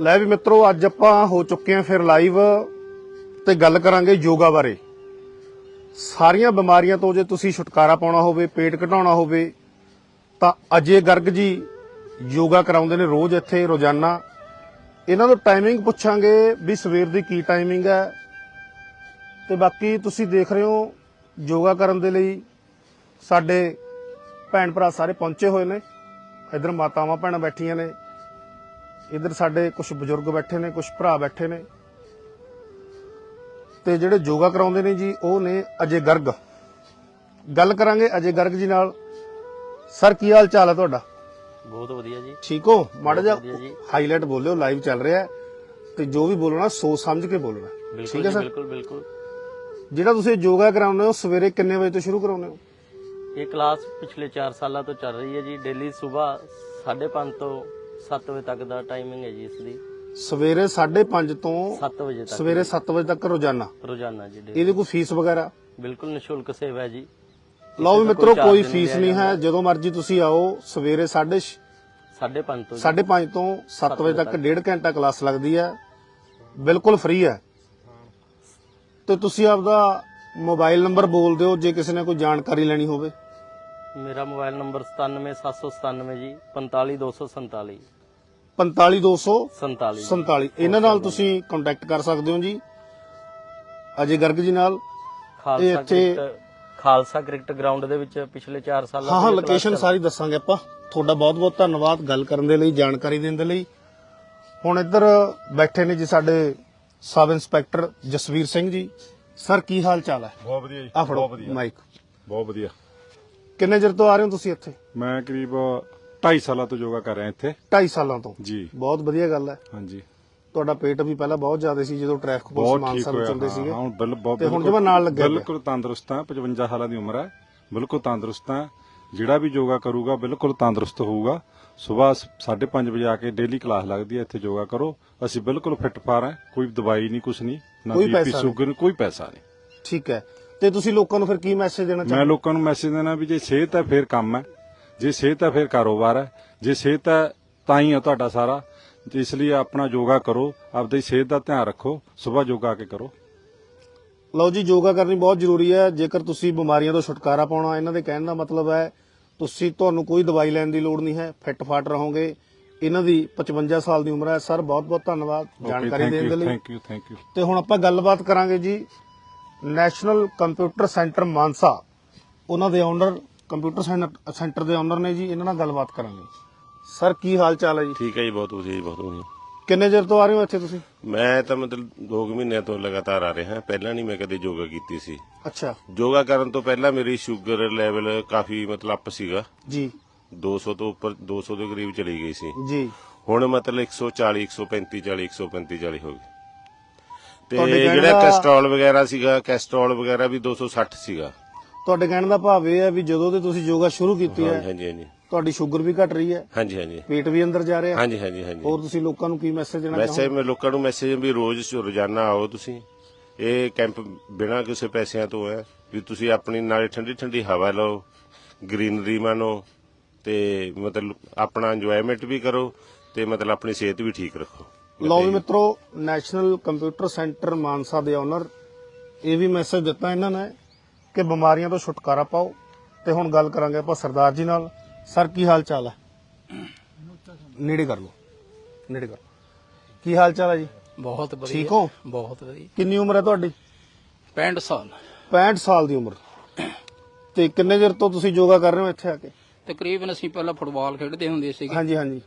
ਲੈ ਵੀ ਮਿੱਤਰੋ, ਅੱਜ ਆਪਾਂ ਹੋ ਚੁੱਕੇ ਹਾਂ ਫਿਰ ਲਾਈਵ ਤੇ ਗੱਲ ਕਰਾਂਗੇ ਯੋਗਾ ਬਾਰੇ। ਸਾਰੀਆਂ ਬਿਮਾਰੀਆਂ ਤੋਂ ਜੇ ਤੁਸੀਂ ਛੁਟਕਾਰਾ ਪਾਉਣਾ ਹੋਵੇ, ਪੇਟ ਘਟਾਉਣਾ ਹੋਵੇ, ਤਾਂ ਅਜੇ ਗਰਗ ਜੀ ਯੋਗਾ ਕਰਾਉਂਦੇ ਨੇ ਰੋਜ਼ ਇੱਥੇ ਰੋਜ਼ਾਨਾ। ਇਹਨਾਂ ਤੋਂ ਟਾਈਮਿੰਗ ਪੁੱਛਾਂਗੇ ਵੀ ਸਵੇਰ ਦੀ ਕੀ ਟਾਈਮਿੰਗ ਹੈ। ਤੇ ਬਾਕੀ ਤੁਸੀਂ ਦੇਖ ਰਹੇ ਹੋ ਯੋਗਾ ਕਰਨ ਦੇ ਲਈ ਸਾਡੇ ਭੈਣ ਭਰਾ ਸਾਰੇ ਪਹੁੰਚੇ ਹੋਏ ਨੇ। ਇਧਰ ਮਾਤਾਵਾਂ, ਭੈਣਾਂ ਬੈਠੀਆਂ ਨੇ। ਇਧਰ ਸਾਡੇ ਕੁਝ ਬਜ਼ੁਰਗ ਬੈਠੇ ਨੇ ਕੁਝ ਭਰਾ ਬੈਠੇ ਨੇ। ਤੇ ਜਿਹੜੇ ਯੋਗਾ ਕਰਾਉਂਦੇ ਨੇ ਜੀ ਉਹ ਨੇ ਅਜੇ ਗਰਗ। ਗੱਲ ਕਰਾਂਗੇ ਅਜੇ ਗਰਗ ਜੀ ਨਾਲ। ਸਰ ਕੀ ਹਾਲ ਚਾਲ ਹੈ ਤੁਹਾਡਾ? ਬਹੁਤ ਵਧੀਆ ਜੀ। ਠੀਕ ਹੋ? ਮਾੜਾ ਜਿਹਾ ਜੀ। ਹਾਈਲਾਈਟ ਬੋਲਿਓ ਲਾਈਵ ਚੱਲ ਰਿਹਾ ਹੈ। ਤੇ ਜੋ ਵੀ ਬੋਲਣਾ ਸੋਚ ਸਮਝ ਕੇ ਬੋਲਣਾ। ਠੀਕ ਹੈ ਸਰ? ਬਿਲਕੁਲ ਬਿਲਕੁਲ। ਜਿਹੜਾ ਤੁਸੀਂ ਯੋਗਾ ਕਰਾਉਂਦੇ ਹੋ ਸਵੇਰੇ ਕਿੰਨੇ ਵਜੇ ਤੋਂ ਸ਼ੁਰੂ ਕਰਾਉਂਦੇ ਹੋ? ਇਹ ਕਲਾਸ ਪਿਛਲੇ 4 ਸਾਲਾਂ ਤੋਂ ਚੱਲ ਰਹੀ ਹੈ ਜੀ। ਡੇਲੀ ਸਵੇਰ 5:30 ਤੋਂ 7 ਵਜੇ ਤੱਕ ਦਾ ਟਾਈਮਿੰਗ ਹੈ ਜੀ ਇਸ ਦੀ। ਸਵੇਰੇ 5:30 ਤੋਂ 7 ਵਜੇ ਤੱਕ। ਸਵੇਰੇ 7 ਵਜੇ ਤੱਕ ਰੋਜ਼ਾਨਾ। ਰੋਜ਼ਾਨਾ ਜੀ। ਇਹਦੀ ਕੋਈ ਫੀਸ ਵਗੈਰਾ? ਬਿਲਕੁਲ ਨਿਸ਼ੁਲਕ ਸੇਵਾ ਹੈ ਜੀ। ਲਓ ਵੀ ਮਿੱਤਰੋ ਕੋਈ ਫੀਸ ਨਹੀਂ ਹੈ ਜਦੋਂ ਮਰਜ਼ੀ ਤੁਸੀਂ ਆਓ ਸਵੇਰੇ 5:30 5:30 ਤੋਂ ਜੀ। 5:30 ਤੋਂ 7 ਵਜੇ ਤੱਕ ਡੇਢ ਘੰਟਾ ਕਲਾਸ ਲੱਗਦੀ ਹੈ। ਬਿਲਕੁਲ ਫ੍ਰੀ ਹੈ। ਤੇ ਤੁਸੀਂ ਆਪਦਾ ਮੋਬਾਈਲ ਨੰਬਰ ਬੋਲ ਦਿਓ ਜੇ ਕਿਸੇ ਨੇ ਕੋਈ ਜਾਣਕਾਰੀ ਲੈਣੀ ਹੋਵੇ। ਮੇਰਾ ਮੋਬਾਈਲ ਨੰਬਰ 97797 ਜੀ 45247 45200 47 47 ਇਹਨਾਂ ਨਾਲ ਤੁਸੀਂ ਕੰਟੈਕਟ ਕਰ ਸਕਦੇ ਹੋ ਜੀ। ਅਜੇ ਗਰਗ ਜੀ ਨਾਲ। ਇਹ ਖਾਲਸਾ ਇੱਥੇ- ਕ੍ਰਿਕਟ ਖਾਲਸਾ ਕ੍ਰਿਕਟ ਗਰਾਊਂਡ ਦੇ ਵਿੱਚ ਪਿਛਲੇ 4 ਸਾਲਾਂ ਹਾਂ ਇਹ ਲੋਕੇਸ਼ਨ ਚੱਲ- ਸਾਰੀ ਦੱਸਾਂਗੇ ਆਪਾਂ। ਤੁਹਾਡਾ ਬਹੁਤ ਬਹੁਤ ਧੰਨਵਾਦ ਗੱਲ ਕਰਨ ਦੇ ਲਈ ਜਾਣਕਾਰੀ ਦੇਣ ਦੇ ਲਈ। ਹੁਣ ਇੱਧਰ ਬੈਠੇ ਨੇ ਜੀ ਸਾਡੇ sub inspector Jasvir Singh ji. Sir ਕੀ ਹਾਲ ਚਾਲ ਹੈ? ਬਹੁਤ ਵਧੀਆ ਜੀ ਆ ਫੜੋ ਬਹੁਤ ਵਧੀਆ। ਮਾਈਕ ਬਹੁਤ ਵਧੀਆ। ਕਿੰਨੇ ਚਿਰ ਤੋਂ ਆ ਰਹੇ ਹੋ ਤੁਸੀਂ ਇੱਥੇ? ਮੈਂ ਕਰੀਬ 2.5 ਸਾਲਾਂ ਤੋਂ ਯੋਗਾ ਕਰ ਰਿਹਾ ਇੱਥੇ। 2.5 ਸਾਲਾਂ ਤੋਂ? ਜੀ। ਬਹੁਤ ਵਧੀਆ ਗੱਲ ਹੈ। ਹਾਂਜੀ। ਤੁਹਾਡਾ ਪੇਟ ਵੀ ਪਹਿਲਾਂ ਬਹੁਤ ਜ਼ਿਆਦਾ ਸੀ ਜਦੋਂ ਟ੍ਰੈਫਿਕ ਪੁਲਿਸ ਮਾਨਸਾ ਵਿੱਚ ਹੁੰਦੇ ਸੀਗੇ। ਹਾਂ ਹੁਣ ਬਿਲ ਬਹੁਤ ਤੇ ਹੁਣ ਬਿਲਕੁਲ- ਜਮਾਂ ਨਾਲ ਲੱਗਿਆ। ਬਿਲਕੁਲ ਤੰਦਰੁਸਤ ਹਾਂ। 55 ਸਾਲਾਂ ਦੀ ਉਮਰ ਹੈ। ਬਿਲਕੁਲ ਤੰਦਰੁਸਤ ਹਾਂ। ਜਿਹੜਾ ਵੀ ਯੋਗਾ ਕਰੂਗਾ ਬਿਲਕੁਲ ਤੰਦਰੁਸਤ ਹੋਊਗਾ। ਸਵੇਰ 5:30 ਵਜੇ ਆ ਕੇ ਡੇਲੀ ਕਲਾਸ ਲੱਗਦੀ ਹੈ। ਇੱਥੇ ਯੋਗਾ ਕਰੋ। ਅਸੀਂ ਬਿਲਕੁਲ ਫਿੱਟ ਫਾਰ ਹਾਂ। ਕੋਈ ਦਵਾਈ ਨਹੀਂ ਕੁਛ ਨਹੀਂ। ਨਾ ਬੀਪੀ। ਸ਼ੂਗਰ ਕੋਈ ਪੈਸਾ ਨਹੀਂ। ਠੀਕ ਹੈ। ਤੇ ਤੁਸੀਂ ਲੋਕਾਂ ਨੂੰ ਫਿਰ ਕੀ ਮੈਸੇਜ ਦੇਣਾ ਮੈਂ ਚਾਹੁੰਦੇ ਲੋਕਾਂ ਨੂੰ ਮੈਸੇਜ ਦੇਣਾ ਵੀ ਜੇ ਸਿਹਤ ਹੈ ਫਿਰ ਕੰਮ ਹੈ। ਜੇ ਸਿਹਤ ਹੈ ਫਿਰ ਕਾਰੋਬਾਰ ਹੈ। ਜੇ ਸਿਹਤ ਹੈ ਤਾਂ ਹੀ ਹੈ ਤੁਹਾਡਾ ਸਾਰਾ। ਇਸ ਲਈ ਆਪਣਾ ਯੋਗਾ ਕਰੋ। ਆਪਦੀ ਸਿਹਤ ਦਾ ਧਿਆਨ ਰੱਖੋ। ਸਵੇਰ ਯੋਗਾ ਕੇ ਕਰੋ। ਲਓ ਜੀ ਯੋਗਾ ਕਰਨੀ ਬਹੁਤ ਜ਼ਰੂਰੀ ਹੈ। ਜੇਕਰ ਤੁਸੀਂ ਬਿਮਾਰੀਆਂ ਤੋਂ ਛੁਟਕਾਰਾ ਪਾਉਣਾ ਇਹਨਾਂ ਦੇ ਕਹਿਣ ਦਾ ਮਤਲਬ ਹੈ ਤੁਸੀਂ ਤੁਹਾਨੂੰ ਕੋਈ ਦਵਾਈ ਲੈਣ ਦੀ ਲੋੜ ਨਹੀਂ ਹੈ। ਫਿੱਟ ਫਾਟ ਰਹੋਗੇ। ਇਹਨਾਂ ਦੀ 55 ਸਾਲ ਦੀ ਉਮਰ ਹੈ। ਸਰ ਬਹੁਤ ਬਹੁਤ ਧੰਨਵਾਦ ਜਾਣਕਾਰੀ ਦੇਣ ਦੇ ਲਈ। ਥੈਂਕ ਯੂ ਥੈਂਕ ਯੂ ਤੇ ਹੁਣ ਆਪਾਂ ਗੱਲਬਾਤ ਕਰਾਂਗੇ ਜੀ। National computer centre Mansa. ਉਹਨਾਂ ਦੇ ਓਨਰ ਕੰਪਿਊਟਰ ਸੈਂਟਰ ਦੇ ਓਨਰ ਨੇ ਜੀ ਇਹਨਾਂ ਨਾਲ ਗੱਲਬਾਤ ਕਰਾਂਗੇ। ਸਰ ਕੀ ਹਾਲ ਚਾਲ ਹੈ ਜੀ? ਠੀਕ ਹੈ ਜੀ ਬਹੁਤ ਵਧੀਆ ਜੀ ਬਹੁਤ ਵਧੀਆ। ਕਿੰਨੇ ਚਿਰ ਤੋਂ ਆ ਰਹੇ ਹੋ ਇੱਥੇ ਤੁਸੀਂ? ਮੈਂ ਤਾਂ ਮਤਲਬ 2 ਮਹੀਨਿਆਂ ਤੋਂ ਲਗਾਤਾਰ ਆ ਰਿਹਾ। ਪਹਿਲਾਂ ਨਹੀਂ ਮੈਂ ਕਦੇ ਯੋਗਾ ਕੀਤੀ ਸੀ। ਅੱਛਾ। ਯੋਗਾ ਕਰਨ ਤੋਂ ਪਹਿਲਾਂ ਮੇਰੀ ਸ਼ੂਗਰ ਲੈਵਲ ਕਾਫੀ ਮਤਲਬ ਅਪ ਸੀਗਾ। ਜੀ। 200 ਤੋਂ ਉੱਪਰ 200 ਦੇ ਕਰੀਬ ਚਲੀ ਗਈ ਸੀ। ਜੀ। ਹੁਣ ਮਤਲਬ 140 135 40 135 40 ਹੋ ਗਈ। ਤੇ ਤੁਹਾਡੇ ਕਹਿਣ ਜਿਹੜਾ ਦਾ- ਕੈਸਟਰੋਲ ਵਗੈਰਾ ਸੀਗਾ ਕੈਸਟਰੋਲ ਵਗੈਰਾ ਵੀ 260 ਸੀਗਾ। ਤੁਹਾਡੇ ਕਹਿਣ ਦਾ ਭਾਵ ਇਹ ਹੈ ਵੀ ਜਦੋਂ ਦੇ ਤੁਸੀਂ ਯੋਗਾ ਸ਼ੁਰੂ ਕੀਤੀ ਹੈ ਹਾਂਜੀ ਹਾਂਜੀ ਤੁਹਾਡੀ ਸ਼ੂਗਰ ਵੀ ਘਟ ਰਹੀ ਹੈ ਹਾਂਜੀ ਹਾਂਜੀ। ਪੇਟ ਵੀ ਅੰਦਰ ਜਾ ਰਿਹਾ। ਹਾਂਜੀ ਹਾਂਜੀ ਹਾਂਜੀ। ਹੋਰ ਤੁਸੀਂ ਲੋਕਾਂ ਨੂੰ ਕੀ ਮੈਸੇਜ ਦੇਣਾ ਵੈਸੇ ਚਾਹੋਗੇ? ਮੈਂ ਲੋਕਾਂ ਨੂੰ ਮੈਸੇਜ ਵੀ ਰੋਜ਼ ਰੋਜ਼ਾਨਾ ਆਓ ਤੁਸੀਂ। ਇਹ ਕੈਂਪ ਬਿਨਾਂ ਕਿਸੇ ਪੈਸਿਆਂ ਤੋਂ ਹੈ ਵੀ ਤੁਸੀਂ ਆਪਣੀ ਨਾਲੇ ਠੰਡੀ ਠੰਡੀ ਹਵਾ ਲਓ ਗ੍ਰੀਨਰੀ ਮਾਣੋ ਤੇ ਮਤਲਬ ਆਪਣਾ ਇੰਜੋਇਮੈਂਟ ਵੀ ਕਰੋ ਤੇ ਮਤਲਬ ਆਪਣੀ ਸਿਹਤ ਵੀ ਠੀਕ ਰੱਖੋ। ਲਓ ਵੀ ਮਿੱਤਰੋ ਨੈਸ਼ਨਲ ਕੰਪਿਊਟਰ ਸੈਂਟਰ ਮਾਨਸਾ ਦੇ ਓਨਰ ਇਹ ਵੀ ਮੈਸੇਜ ਦਿੱਤਾ ਇਹਨਾਂ ਨੇ ਕਿ ਬਿਮਾਰੀਆਂ ਤੋਂ ਛੁਟਕਾਰਾ ਪਾਓ। ਤੇ ਹੁਣ ਗੱਲ ਕਰਾਂਗੇ ਆਪਾਂ ਸਰਦਾਰ ਜੀ ਨਾਲ। ਸਰ ਕੀ ਹਾਲ ਚਾਲ ਹੈ? ਨੇੜੇ ਕਰ ਲਓ। ਨੇੜੇ ਕਰ ਕੀ ਹਾਲ ਚਾਲ ਹੈ ਜੀ? ਬਹੁਤ ਵਧੀਆ। ਠੀਕ ਹੋ? ਬਹੁਤ ਵਧੀਆ। ਕਿੰਨੀ ਉਮਰ ਹੈ ਤੁਹਾਡੀ? 65 ਸਾਲ। 65 ਸਾਲ ਦੀ ਉਮਰ। ਤੇ ਕਿੰਨੇ ਚਿਰ ਤੋਂ ਤੁਸੀਂ ਯੋਗਾ ਕਰ ਰਹੇ ਹੋ ਇੱਥੇ ਆ ਕੇ? ਤਕਰੀਬਨ ਅਸੀਂ ਪਹਿਲਾਂ ਫੁੱਟਬਾਲ ਖੇਡਦੇ ਹੁੰਦੇ ਸੀਗੇ। ਹਾਂਜੀ ਹਾਂਜੀ।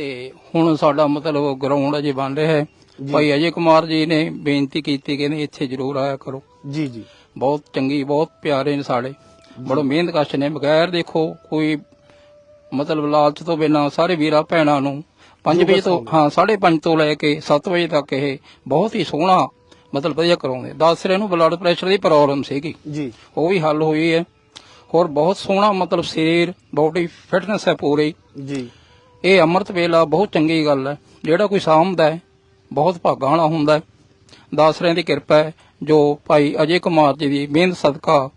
ਤੇ ਹੁਣ ਸਾਡਾ ਮਤਲਬ ਗਰਾਊਂਡ ਅਜੇ ਬਣ ਰਿਹਾ ਹੈ। ਭਾਈ ਅਜੇ ਕੁਮਾਰ ਜੀ ਨੇ ਬੇਨਤੀ ਕੀਤੀ ਕਿ ਇੱਥੇ ਜ਼ਰੂਰ ਆਇਆ ਕਰੋ। ਜੀ ਜੀ। ਬਹੁਤ ਚੰਗੀ ਬਹੁਤ ਪਿਆਰੇ ਨੇ ਸਾਡੇ। ਬੜੋ ਮਿਹਨਤਕਸ਼ ਨੇ। ਬਗੈਰ ਦੇਖੋ ਕੋਈ ਮਤਲਬ ਲਾਲਚ ਤੋਂ ਬਿਨਾਂ ਸਾਰੇ ਵੀਰਾਂ ਭੈਣਾਂ ਨੂੰ 5 ਵਜੇ ਤੋਂ ਹਾਂ 5:30 ਤੋਂ ਲੈ ਕੇ 7 ਵਜੇ ਤੱਕ ਇਹ ਬਹੁਤ ਹੀ ਸੋਹਣਾ ਮਤਲਬ ਵਧੀਆ ਕਰਾਉਂਦੇ। ਦੱਸ ਰਹੇ ਨੂੰ ਬਲੱਡ ਪ੍ਰੈਸ਼ਰ ਦੀ ਪ੍ਰੋਬਲਮ ਸੀਗੀ। ਜੀ। ਉਹ ਵੀ ਹੱਲ ਹੋਈ ਹੈ। ਹੋਰ ਬਹੁਤ ਸੋਹਣਾ ਮਤਲਬ ਸਰੀਰ ਬਾਡੀ ਫਿਟਨੈਸ ਹੈ ਪੂਰੀ। ਜੀ। ਇਹ ਅੰਮ੍ਰਿਤ ਵੇਲਾ ਬਹੁਤ ਚੰਗੀ ਗੱਲ ਹੈ। ਜਿਹੜਾ ਕੋਈ ਸਾਂਭਦਾ ਹੈ ਬਹੁਤ ਭਾਗਾਂ ਵਾਲਾ ਹੁੰਦਾ ਹੈ। ਦਾਸਰਿਆਂ ਦੀ ਕਿਰਪਾ ਹੈ ਜੋ ਭਾਈ ਅਜੇ ਕੁਮਾਰ ਜੀ ਦੀ ਮਿਹਨਤ ਸਦਕਾ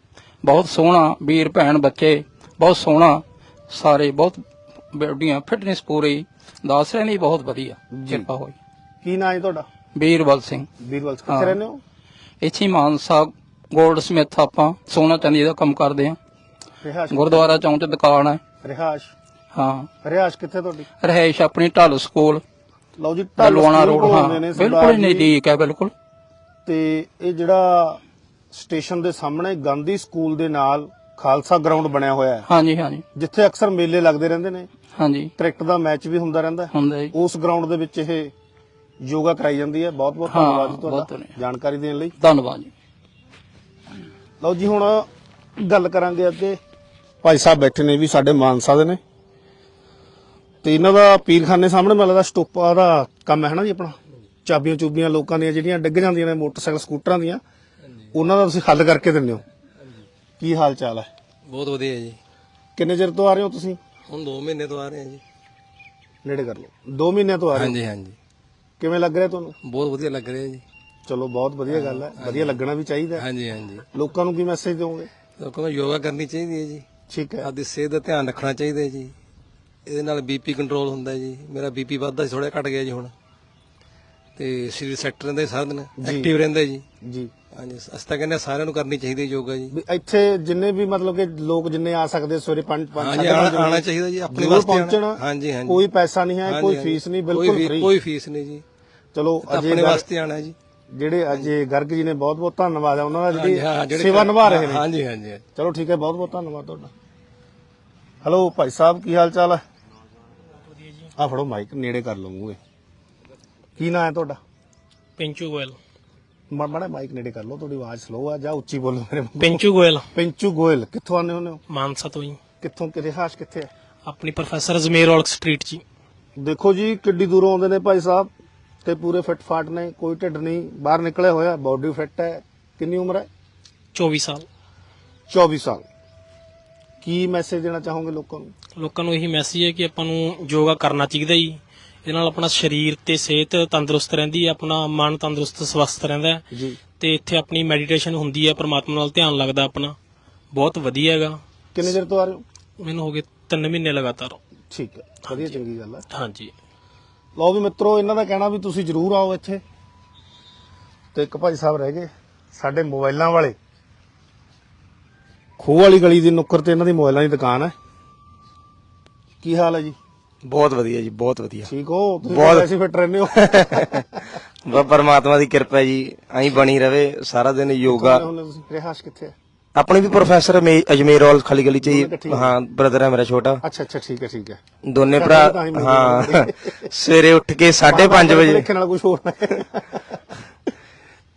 ਬਹੁਤ ਸੋਹਣਾ ਵੀਰ ਭੈਣ ਬੱਚੇ ਬਹੁਤ ਸੋਹਣਾ ਸਾਰੇ ਬਹੁਤ ਬੋਡੀਆਂ ਫਿਟਨੈਸ ਪੂਰੀ ਦੱਸ ਰਹੇ ਨੇ ਬਹੁਤ ਵਧੀਆ ਕਿਰਪਾ ਹੋਈ। ਕੀ ਨਾਂ ਹੈ ਤੁਹਾਡਾ? ਬੀਰਬਲ ਸਿੰਘ। ਵੀਰਵਲ ਕਿੱਥੇ ਹਾਂ। ਰਹਿੰਦੇ ਹੋ? ਇੱਥੇ ਮਾਨਸਾ 골ਡ ਸਮਿਥ ਆਪਾਂ ਸੋਨਾ ਚਾਂਦੀ ਦਾ ਕੰਮ ਕਰਦੇ ਰਿਹਾਸ਼। ਗੁਰਦੁਆਰਾ ਚੌਂਕ ਤੇ ਦੁਕਾਨ ਹੈ। ਰਿਹਾਸ਼। ਹਾਂ। ਰਿਹਾਇਸ਼ ਕਿੱਥੇ ਤੁਹਾਡੀ? ਰਹਿਸ਼ ਆਪਣੀ ਢਾਲ ਸਕੂਲ ਲਓ ਜੀ ਢਾਲ ਲਵਾਣਾ ਰੋਡ ਹਾਂ। ਬਿਲਕੁਲ ਨਜ਼ਦੀਕ ਹੈ ਬਿਲਕੁਲ। ਤੇ ਇਹ ਜਿਹੜਾ ਸਟੇਸ਼ਨ ਦੇ ਸਾਹਮਣੇ ਗਾਂਧੀ ਸਕੂਲ ਦੇ ਨਾਲ ਖਾਲਸਾ ਗਰਾਊਂਡ ਬਣਿਆ ਹੋਇਆ ਹੈ। ਹਾਂਜੀ ਹਾਂਜੀ। ਜਿੱਥੇ ਅਕਸਰ ਮੇਲੇ ਲੱਗਦੇ ਰਹਿੰਦੇ ਨੇ। ਹਾਂਜੀ। ਕ੍ਰਿਕਟ ਦਾ ਮੈਚ ਵੀ ਹੁੰਦਾ ਰਹਿੰਦਾ ਹੈ। ਹੁੰਦਾ ਜੀ। ਉਸ ਗਰਾਊਂਡ ਦੇ ਵਿੱਚ ਇਹ ਯੋਗਾ ਕਰਾਈ ਜਾਂਦੀ ਹੈ। ਬਹੁਤ ਬਹੁਤ ਧੰਨਵਾਦ ਜੀ ਤੁਹਾਡਾ ਜਾਣਕਾਰੀ ਦੇਣ ਲਈ। ਧੰਨਵਾਦ ਜੀ। ਲਓ ਜੀ ਹੁਣ ਗੱਲ ਕਰਾਂਗੇ ਅੱਗੇ। ਭਾਈ ਸਾਹਿਬ ਬੈਠੇ ਨੇ ਵੀ ਸਾਡੇ ਮਾਨਸਾ ਦੇ ਨੇ। ਤੇ ਇਹਨਾਂ ਦਾ ਪੀਰਖਾਨੇ ਸਾਹਮਣੇ ਮੈਨੂੰ ਲੱਗਦਾ ਸਟੋਪਾ ਦਾ ਕੰਮ ਹੈ ਨਾ ਜੀ ਆਪਣਾ। ਚਾਬੀਆਂ ਚੂਬੀਆਂ ਲੋਕਾਂ ਦੀਆਂ ਜਿਹੜੀਆਂ ਡਿੱਗ ਜਾਂਦੀਆਂ ਨੇ ਮੋਟਰਸਾਈਕਲ ਸਕੂਟਰਾਂ ਦੀਆਂ ਉਹਨਾਂ ਦਾ ਤੁਸੀਂ ਹੱਲ ਕਰਕੇ ਦਿੰਦੇ ਹੋ। ਕੀ ਹਾਲ ਚਾਲ ਹੈ? ਬਹੁਤ ਵਧੀਆ ਜੀ। ਕਿੰਨੇ ਚਿਰ ਤੋਂ ਆ ਰਹੇ ਹੋ ਤੁਸੀਂ? ਹੁਣ 2 ਮਹੀਨੇ ਤੋਂ ਆ ਰਹੇ ਹਾਂ ਜੀ। ਨੇੜੇ ਕਰ ਲਓ। 2 ਮਹੀਨਿਆਂ ਤੋਂ ਆ ਰਹੇ ਹੋ? ਹਾਂਜੀ ਹਾਂਜੀ। ਕਿਵੇਂ ਲੱਗ ਰਿਹਾ ਤੁਹਾਨੂੰ? ਬਹੁਤ ਵਧੀਆ ਲੱਗ ਰਿਹਾ ਜੀ। ਚਲੋ ਬਹੁਤ ਵਧੀਆ ਗੱਲ ਹੈ। ਵਧੀਆ ਲੱਗਣਾ ਵੀ ਚਾਹੀਦਾ। ਹਾਂਜੀ ਹਾਂਜੀ। ਲੋਕਾਂ ਨੂੰ ਕੀ ਮੈਸੇਜ ਦਿਓਗੇ? ਲੋਕਾਂ ਨੂੰ ਯੋਗਾ ਕਰਨੀ ਚਾਹੀਦੀ ਹੈ ਜੀ। ਠੀਕ ਹੈ। ਆਪਦੀ ਸਿਹਤ ਦਾ ਧਿਆਨ ਰੱਖਣਾ ਚਾਹੀਦਾ ਹੈ ਜੀ। ਇਹਦੇ ਨਾਲ ਬੀਪੀ ਕੰਟਰੋਲ ਹੁੰਦਾ ਜੀ। ਮੇਰਾ ਬੀਪੀ ਵੱਧਦਾ ਸੀ ਥੋੜਾ ਘਟ ਗਿਆ ਜੀ ਹੁਣ। ਤੇ ਸਰੀਰ ਸੈੱਟ ਰਹਿੰਦਾ ਦਿਨ ਐਕਟਿਵ ਰਹਿੰਦਾ ਜੀ। ਜੀ। ਹਾਂਜੀ ਅਸੀਂ ਤਾਂ ਕਹਿੰਦੇ ਸਾਰਿਆਂ ਨੂੰ ਕਰਨੀ ਚਾਹੀਦੀ ਯੋਗਾ ਜੀ। ਇੱਥੇ ਜਿੰਨੇ ਵੀ ਮਤਲਬ ਕਿ ਲੋਕ ਜਿੰਨੇ ਆ ਸਕਦੇ ਸਵੇਰੇ 5 5 ਹਾਂਜੀ ਆਉਣਾ ਆਉਣਾ ਚਾਹੀਦਾ ਜੀ ਆਪਣੇ ਵਾਸਤੇ ਹਾਂਜੀ ਹਾਂਜੀ। ਕੋਈ ਪੈਸਾ ਨਹੀਂ ਹੈ ਕੋਈ। ਫੀਸ ਨਹੀਂ ਬਿਲਕੁਲ ਫ੍ਰੀ ਕੋਈ ਫੀਸ ਨਹੀਂ ਜੀ। ਚਲੋ ਆਪਣੇ ਵਾਸਤੇ ਆਣਾ ਜੀ। ਜਿਹੜੇ ਅਜੇ ਗਰਗ ਜੀ ਨੇ ਬਹੁਤ ਬਹੁਤ ਧੰਨਵਾਦ ਹੈ ਉਹਨਾਂ ਦਾ ਜਿਹੜੀ ਸੇਵਾ ਨਿਭਾ ਰਹੇ ਨੇ। ਹਾਂਜੀ ਹਾਂਜੀ। ਚਲੋ ਠੀਕ ਹੈ ਬਹੁਤ ਬਹੁਤ ਧੰਨਵਾਦ ਤੁਹਾਡਾ। ਹੈਲੋ ਭਾਈ ਸਾਹਿਬ ਕੀ ਹਾਲ ਚਾਲ ਹੈ? ਆ ਫੜੋ ਮਾਈਕ ਨੇੜੇ ਕਰ ਲਵਾਂਗੇ ਕੀ ਨਾਂ ਹੈ ਤੁਹਾਡਾ? ਪਿੰਚੂ ਗੋਇਲ। ਮਾੜਾ ਮਾਈਕ ਨੇੜੇ ਕਰ ਲਓ ਤੁਹਾਡੀ ਆਵਾਜ਼ ਸਲੋ ਆ ਜਾਂ ਉੱਚੀ ਬੋਲੋ ਮੇਰੇ ਪਿੰਚੂ ਗੋਇਲ। ਪਿੰਚੂ ਗੋਇਲ ਕਿੱਥੋਂ ਆਨੇ ਹੁੰਦੇ ਹੋ? ਮਾਨਸਾ ਤੋਂ ਹੀ ਕਿੱਥੋਂ ਕਿ ਰਿਹਾਸ਼ ਕਿੱਥੇ ਹੈ ਆਪਣੀ ਪ੍ਰੋਫੈਸਰ ਜ਼ਮੀਰ ਔਲਕ ਸਟਰੀਟ ਜੀ। ਦੇਖੋ ਜੀ ਕਿੱਡੀ ਦੂਰੋਂ ਆਉਂਦੇ ਨੇ ਭਾਈ ਸਾਹਿਬ ਤੇ ਪੂਰੇ ਫਿੱਟ ਫਾਟ ਨੇ ਕੋਈ ਢਿੱਡ ਨਹੀਂ ਬਾਹਰ ਨਿਕਲਿਆ ਹੋਇਆ ਬਾਡੀ ਫਿੱਟ ਹੈ। ਕਿੰਨੀ ਉਮਰ ਹੈ? 24 ਸਾਲ। 24 ਸਾਲ। ਕੀ ਮੈਸੇਜ ਦੇਣਾ ਚਾਹੋਗੇ ਲੋਕਾਂ ਨੂੰ? ਲੋਕਾਂ ਨੂੰ ਇਹੀ ਮੈਸੇਜ ਹੈ ਕਿ ਆਪਾਂ ਨੂੰ ਯੋਗਾ ਕਰਨਾ ਚਾਹੀਦਾ ਜੀ। ਇਹਦੇ ਨਾਲ ਆਪਣਾ ਸਰੀਰ ਤੇ ਸਿਹਤ ਤੰਦਰੁਸਤ ਰਹਿੰਦੀ ਹੈ ਆਪਣਾ ਮਨ ਤੰਦਰੁਸਤ ਸਵਸਥ ਰਹਿੰਦਾ ਹੈ। ਜੀ। ਤੇ ਇੱਥੇ ਆਪਣੀ ਮੈਡੀਟੇਸ਼ਨ ਹੁੰਦੀ ਹੈ ਪ੍ਰਮਾਤਮਾ ਨਾਲ ਧਿਆਨ ਲੱਗਦਾ ਆਪਣਾ। ਬਹੁਤ ਵਧੀਆ ਹੈਗਾ। ਕਿੰਨੇ ਚਿਰ ਤੋਂ ਆ ਰਹੇ ਹੋ? ਮੈਨੂੰ ਹੋ ਗਏ 3 ਮਹੀਨੇ ਲਗਾਤਾਰ। ਠੀਕ ਹੈ। ਵਧੀਆ ਚੰਗੀ ਗੱਲ ਹੈ। ਹਾਂਜੀ। ਲਓ ਵੀ ਮਿੱਤਰੋ ਇਹਨਾਂ ਦਾ ਕਹਿਣਾ ਵੀ ਤੁਸੀਂ ਜਰੂਰ ਆਓ ਇੱਥੇ। ਤੇ ਇੱਕ ਭਾਈ ਸਾਹਿਬ ਰਹਿ ਗਏ ਸਾਡੇ ਮੋਬਾਈਲਾਂ ਵਾਲੇ। ਖੂਹ ਵਾਲੀ ਗਲੀ ਦੀ ਨੁੱਕਰ ਤੇ ਇਹਨਾਂ ਦੀ ਮੋਬਾਈਲਾਂ ਦੀ ਦੁਕਾਨ ਹੈ। ਕੀ ਹਾਲ ਹੈ ਜੀ? ਬਹੁਤ ਵਧੀਆ ਜੀ ਬਹੁਤ ਵਧੀਆ। ਠੀਕ ਹੋ? ਤੁਸੀਂ ਬਹੁਤ- ਵੈਸੇ ਫਿੱਟ ਰਹਿੰਦੇ ਹੋ। ਬਸ ਪਰਮਾਤਮਾ ਦੀ ਕਿਰਪਾ ਹੈ ਜੀ ਐਂ ਬਣੀ ਰਵੇ ਸਾਰਾ ਦਿਨ ਯੋਗਾ। ਹੁਣ ਤੁਸੀਂ? ਰਿਹਾਸ਼ ਕਿੱਥੇ ਹੈ? ਆਪਣੇ ਵੀ ਪ੍ਰੋਫੈਸਰ ਅਜਮੇਰ ਔਲ ਖਲੀ ਗਲੀ ਚ ਹੀ ਬ੍ਰਦਰ ਹੈ ਮੇਰਾ ਛੋਟਾ। ਅੱਛਾ ਅੱਛਾ ਠੀਕ ਹੈ ਠੀਕ ਹੈ। ਦੋਨੇ ਭਰਾ ਹੀ। ਸਵੇਰੇ ਉੱਠ ਕੇ 5:30 ਵਜੇ। ਦੇਖਣ ਨਾਲ ਕੁਝ ਹੋਰ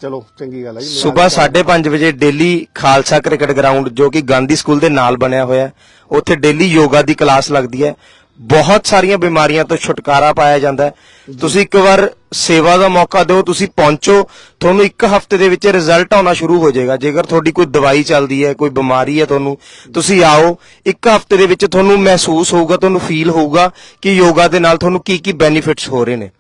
ਚਲੋ ਚੰਗੀ ਗੱਲ ਹੈ ਜੀ ਸਵੇਰ 5:30 ਵਜੇ ਡੇਲੀ ਖਾਲਸਾ ਕ੍ਰਿਕਟ ਗਰਾਊਂਡ ਜੋ ਕਿ ਗਾਂਧੀ ਸਕੂਲ ਦੇ ਨਾਲ ਬਣਿਆ ਹੋਇਆ ਹੈ, ਉੱਥੇ ਡੇਲੀ ਯੋਗਾ ਦੀ ਕਲਾਸ ਲੱਗਦੀ ਹੈ। ਬਹੁਤ ਸਾਰੀਆਂ ਬਿਮਾਰੀਆਂ ਤੋਂ ਛੁਟਕਾਰਾ ਪਾਇਆ ਜਾਂਦਾ ਹੈ। ਤੁਸੀਂ ਇੱਕ ਵਾਰ ਸੇਵਾ ਦਾ ਮੌਕਾ ਦਿਓ ਤੁਸੀਂ ਪਹੁੰਚੋ ਤੁਹਾਨੂੰ ਇੱਕ ਹਫ਼ਤੇ ਦੇ ਵਿੱਚ ਰਿਜ਼ਲਟ ਆਉਣਾ ਸ਼ੁਰੂ ਹੋ ਜਾਏਗਾ। ਜੇਕਰ ਤੁਹਾਡੀ ਕੋਈ ਦਵਾਈ ਚੱਲਦੀ ਹੈ ਕੋਈ ਬਿਮਾਰੀ ਹੈ ਤੁਹਾਨੂੰ ਤੁਸੀਂ ਆਓ ਇੱਕ ਹਫ਼ਤੇ ਦੇ ਵਿੱਚ ਤੁਹਾਨੂੰ ਮਹਿਸੂਸ ਹੋਊਗਾ ਤੁਹਾਨੂੰ ਫੀਲ ਹੋਊਗਾ ਕਿ ਯੋਗਾ ਦੇ ਨਾਲ ਤੁਹਾਨੂੰ ਕੀ ਕੀ ਬੈਨੀਫਿਟਸ ਹੋ ਰਹੇ ਨੇ।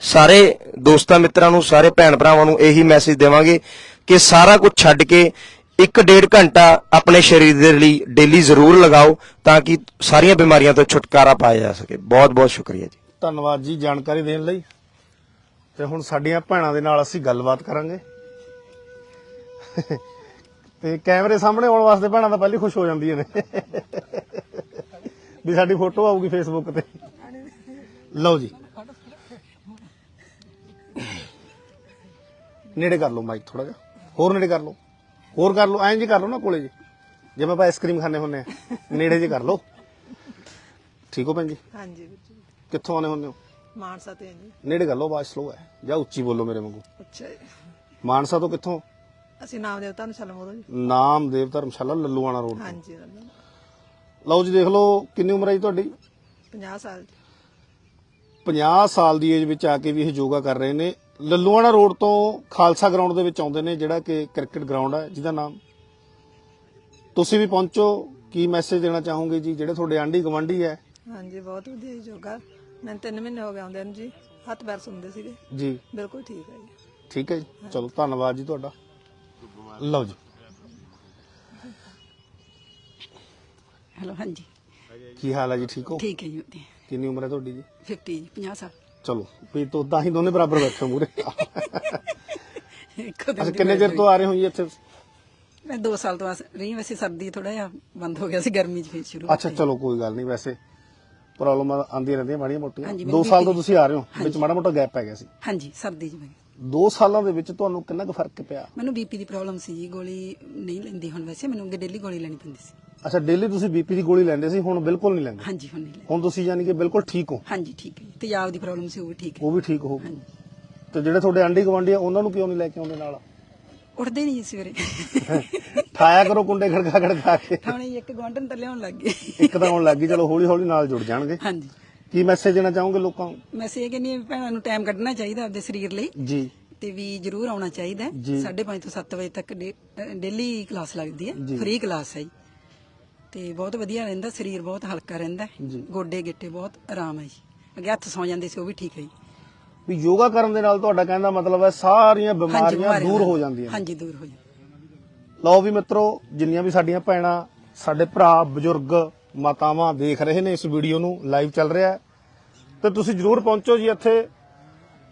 ਸਾਰੇ ਦੋਸਤਾਂ ਮਿੱਤਰਾਂ ਨੂੰ, ਸਾਰੇ ਭੈਣ ਭਰਾਵਾਂ ਨੂੰ ਇਹੀ ਮੈਸੇਜ ਦੇਵਾਂਗੇ ਕਿ ਸਾਰਾ ਕੁਝ ਛੱਡ ਕੇ ਇੱਕ ਡੇਢ ਘੰਟਾ ਆਪਣੇ ਸਰੀਰ ਦੇ ਲਈ ਡੇਲੀ ਜ਼ਰੂਰ ਲਗਾਓ ਤਾਂ ਕਿ ਸਾਰੀਆਂ ਬਿਮਾਰੀਆਂ ਤੋਂ ਛੁਟਕਾਰਾ ਪਾਇਆ ਜਾ ਸਕੇ। ਬਹੁਤ ਬਹੁਤ ਸ਼ੁਕਰੀਆ ਜੀ। ਧੰਨਵਾਦ ਜੀ ਜਾਣਕਾਰੀ ਦੇਣ ਲਈ। ਤੇ ਹੁਣ ਸਾਡੀਆਂ ਭੈਣਾਂ ਦੇ ਨਾਲ ਅਸੀਂ ਗੱਲਬਾਤ ਕਰਾਂਗੇ। ਤੇ ਕੈਮਰੇ ਸਾਹਮਣੇ ਆਉਣ ਵਾਸਤੇ ਭੈਣਾਂ ਤਾਂ ਪਹਿਲੀ ਖੁਸ਼ ਹੋ ਜਾਂਦੀਆਂ ਨੇ। ਵੀ ਸਾਡੀ ਫੋਟੋ ਆਊਗੀ ਫੇਸਬੁੱਕ ਤੇ। ਲਓ ਜੀ। ਨੇੜੇ ਕਰ ਲਓ ਮਾਈਕ ਥੋੜਾ ਜਿਹਾ। ਹੋਰ ਨੇੜੇ ਕਰ ਲਓ। ਹੋਰ ਕਰ ਲਓ। ਐਂ ਜੀ ਕਰ ਲਓ ਨਾ ਕੋਲੇ ਜੀ। ਜਿਵੇਂ ਆਪਾਂ ਆਈਸਕ੍ਰੀਮ ਖਾਣੇ ਹੁੰਨੇ ਆ ਨੇੜੇ ਜੀ ਕਰ ਲਓ। ਠੀਕ ਹੋ ਭੈਣ ਜੀ? ਹਾਂਜੀ ਵੀਰ ਜੀ। ਕਿੱਥੋਂ ਆਨੇ ਹੁੰਦੇ ਹੋ? ਮਾਨਸਾ ਤੇ ਜੀ। ਨੇੜੇ ਕਰ ਲਓ ਆਵਾਜ਼ ਸਲੋ ਹੈ। ਜਾਂ ਉੱਚੀ ਬੋਲੋ ਮੇਰੇ ਵਾਂਗੂ। ਅੱਛਾ ਜੀ। ਮਾਨਸਾ ਤੋਂ ਕਿੱਥੋਂ? ਅਸੀਂ ਨਾਮ ਦੇਵਤਾ ਨੂੰ ਸ਼ਲਮ ਉਹਦਾ ਜੀ। ਨਾਮ ਦੇਵ ਧਰਮਸ਼ਾਲਾ ਲੱਲੂਆਣਾ ਰੋਡ ਤੋਂ। ਹਾਂਜੀ ਲਓ ਜੀ ਦੇਖ ਲਓ ਕਿੰਨੀ ਉਮਰ ਹੈ ਜੀ ਤੁਹਾਡੀ? 50 ਸਾਲ ਜੀ। 50 ਸਾਲ ਦੀ ਏਜ ਵਿੱਚ ਆ ਕੇ ਵੀ ਇਹ ਯੋਗਾ ਕਰ ਰਹੇ ਨੇ। ਲੱਲੂਆਣਾ ਰੋਡ ਤੋਂ ਖਾਲਸਾ ਗਰਾਊਂਡ ਦੇ ਵਿੱਚ ਆਉਂਦੇ ਨੇ ਜਿਹੜਾ ਕਿ ਕ੍ਰਿਕਟ ਗਰਾਊਂਡ ਹੈ ਜਿਹਦਾ ਨਾਮ ਤੁਸੀਂ ਵੀ ਪਹੁੰਚੋ। ਕੀ ਮੈਸੇਜ ਦੇਣਾ ਚਾਹੋਗੇ ਜੀ? ਜਿਹੜੇ ਤੁਹਾਡੇ ਆਂਢੀ ਗਵਾਂਢੀ ਹੈ ਹਾਂਜੀ ਬਹੁਤ ਵਧੀਆ ਯੋਗਾ ਮੈਨੂੰ ਤਿੰਨ ਮਹੀਨੇ ਹੋ ਗਏ ਆਉਂਦੇ ਨੂੰ ਜੀ। ਹੱਥ ਪੈਰ ਸੁੰਦੇ ਸੀਗੇ। ਜੀ। ਬਿਲਕੁਲ ਠੀਕ ਹੈ ਜੀ। ਠੀਕ ਹੈ ਜੀ। ਚਲੋ ਧੰਨਵਾਦ ਜੀ ਤੁਹਾਡਾ। ਲਓ ਜੀ। ਹੈਲੋ ਹਾਂਜੀ। ਕੀ ਹਾਲ ਹੈ ਜੀ? ਠੀਕ ਹੋ? ਠੀਕ ਹੈ ਜੀ ਵਧੀਆ। ਕਿੰਨੀ ਉਮਰ ਹੈ ਤੁਹਾਡੀ ਜੀ? 50 ਜੀ 50 ਸਾਲ। ਚਲੋ ਵੀ ਤੋਂ ਤਾਂ ਹੀ ਦੋਨੇ ਬਰਾਬਰ ਬੈਠੇ ਮੂਰੇ ਇੱਕੋ ਦਿਨ ਅੱਛਾ ਕਿੰਨੇ ਚਿਰ ਤੋਂ ਆ ਰਹੇ ਹੋ ਜੀ ਇੱਥੇ? ਮੈਂ 2 ਸਾਲ ਤੋਂ ਆ ਰਹੀ ਹਾਂ, ਵੈਸੇ ਸਰਦੀ ਥੋੜਾ ਜਿਹਾ ਬੰਦ ਹੋ ਗਿਆ ਸੀ ਗਰਮੀ 'ਚ ਫਿਰ ਸ਼ੁਰੂ ਅੱਛਾ ਚਲੋ ਕੋਈ ਗੱਲ ਨਹੀਂ ਵੈਸੇ। ਪ੍ਰੋਬਲਮ ਆਉਂਦੀਆਂ ਰਹਿੰਦੀਆਂ ਮਾੜੀਆਂ ਮੋਟੀਆਂ। ਹਾਂਜੀ, 2 ਮੈਨੂੰ ਸਾਲ ਤੋਂ BP ਤੁਸੀਂ ਆ ਰਹੇ ਹੋ ਵਿੱਚ ਮਾੜਾ ਮੋਟਾ ਗੈਪ ਪੈ ਗਿਆ ਸੀ। ਹਾਂਜੀ ਸਰਦੀ 'ਚ ਮੈਂ। 2 ਸਾਲਾਂ ਦੇ ਵਿੱਚ ਤੁਹਾਨੂੰ ਕਿੰਨਾ ਕੁ ਫ਼ਰਕ ਪਿਆ? ਮੈਨੂੰ ਬੀਪੀ ਦੀ ਪ੍ਰੋਬਲਮ ਸੀ ਜੀ ਗੋਲੀ ਨਹੀਂ ਲੈਂਦੀ ਹੁਣ ਵੈਸੇ ਮੈਨੂੰ ਡੇਲੀ ਗੋਲੀ ਲੈਣੀ ਪੈਂਦੀ ਸੀ। ਅੱਛਾ ਡੇਲੀ ਤੁਸੀਂ ਬੀਪੀ ਦੀ ਗੋਲੀ ਲੈਂਦੇ ਸੀ ਹੁਣ ਬਿਲਕੁਲ ਨਹੀਂ ਲੈਂਦੇ? ਹਾਂਜੀ ਹੁਣ ਨਹੀਂ ਲੈਂਦੀ। ਹੁਣ ਤੁਸੀਂ ਯਾਨੀ ਕਿ ਬਿਲਕੁਲ ਠੀਕ ਹੋ? ਹਾਂਜੀ ਠੀਕ ਹੈ। ਤੇਜ਼ਾਬ ਦੀ ਪ੍ਰੋਬਲਮ ਸੀ ਉਹ ਵੀ ਠੀਕ ਹੈ। ਉਹ ਵੀ ਠੀਕ ਹੋ ਹਾਂਜੀ। ਤੇ ਜਿਹੜੇ ਤੁਹਾਡੇ ਆਂਢੀ ਗੁਆਂਢੀ ਆ ਉਹਨਾਂ ਨੂੰ ਕਿਉਂ ਨਹੀਂ ਲੈ ਕੇ ਆਉਂਦੇ ਨਾਲ? ਉੱਠਦੇ ਨਹੀਂ ਜੀ ਸਵੇਰੇ। ਠਾਇਆ ਕਰੋ ਕੁੰਡੇ ਖੜਕਾ ਖੜਕਾ ਕੇ। ਹੁਣ ਇੱਕ ਗਵਾਂਢਣ ਤਾਂ ਲਿਆਉਣ ਲੱਗ ਗਏ। ਇੱਕ ਤਾਂ ਹੁਣ ਲੱਗੀ ਚਲੋ ਹੌਲੀ ਹੌਲੀ ਨਾਲ ਜੁੜ ਜਾਣਗੇ। ਹਾਂਜੀ। ਕੀ ਮੈਸੇਜ ਦੇਣਾ ਚਾਹੋਗੇ ਲੋਕਾਂ ਨੂੰ? ਮੈਂ ਸੇ ਕਹਿੰਦੀ ਹਾਂ ਵੀ ਭੈਣਾਂ ਨੂੰ ਟਾਈਮ ਕੱਢਣਾ ਚਾਹੀਦਾ ਆਪਦੇ ਸਰੀਰ ਲਈ। ਜੀ। ਤੇ ਵੀ ਜਰੂਰ ਆਉਣਾ ਚਾਹੀਦਾ। ਹੈ। ਜੀ। ਸਾਢੇ ਪੰਜ ਤੋਂ 7 ਵਜੇ ਤੱਕ ਡੇਲੀ ਕਲਾਸ ਲੱਗਦੀ। ਹੈ। ਫ੍ਰੀ ਕਲਾਸ ਹੈ ਜੀ। ਤੇ ਬਹੁਤ ਵਧੀਆ ਰਹਿੰਦਾ ਸਰੀਰ ਬਹੁਤ ਹਲਕਾ ਰਹਿੰਦਾ ਹੈ। ਜੀ। ਗੋਡੇ ਗਿੱਟੇ ਬਹੁਤ ਆਰਾਮ ਹੈ ਜੀ ਅੱਗੇ ਹੱਥ ਸੌ ਜਾਂਦੇ ਸੀ ਉਹ ਵੀ ਠੀਕ ਹੈ ਜੀ ਵੀ ਯੋਗਾ ਕਰਨ ਦੇ ਨਾਲ ਤੁਹਾਡਾ ਕਹਿੰਦਾ ਮਤਲਬ ਹੈ ਸਾਰੀਆਂ ਬਿਮਾਰੀਆਂ ਦੂਰ ਹੋ। ਜਾਂਦੀਆਂ ਨੇ। ਹਾਂਜੀ ਦੂਰ ਹੋ ਜਾਂਦੀਆਂ ਲਓ ਵੀ ਮਿੱਤਰੋ ਜਿੰਨੀਆਂ ਵੀ ਸਾਡੀਆਂ ਭੈਣਾਂ ਸਾਡੇ ਭਰਾ ਬਜ਼ੁਰਗ ਮਾਤਾਵਾਂ ਦੇਖ ਰਹੇ ਨੇ ਇਸ ਵੀਡੀਓ ਨੂੰ ਲਾਈਵ ਚੱਲ ਰਿਹਾ ਹੈ ਤੇ ਤੁਸੀਂ ਜਰੂਰ ਪਹੁੰਚੋ ਜੀ ਇੱਥੇ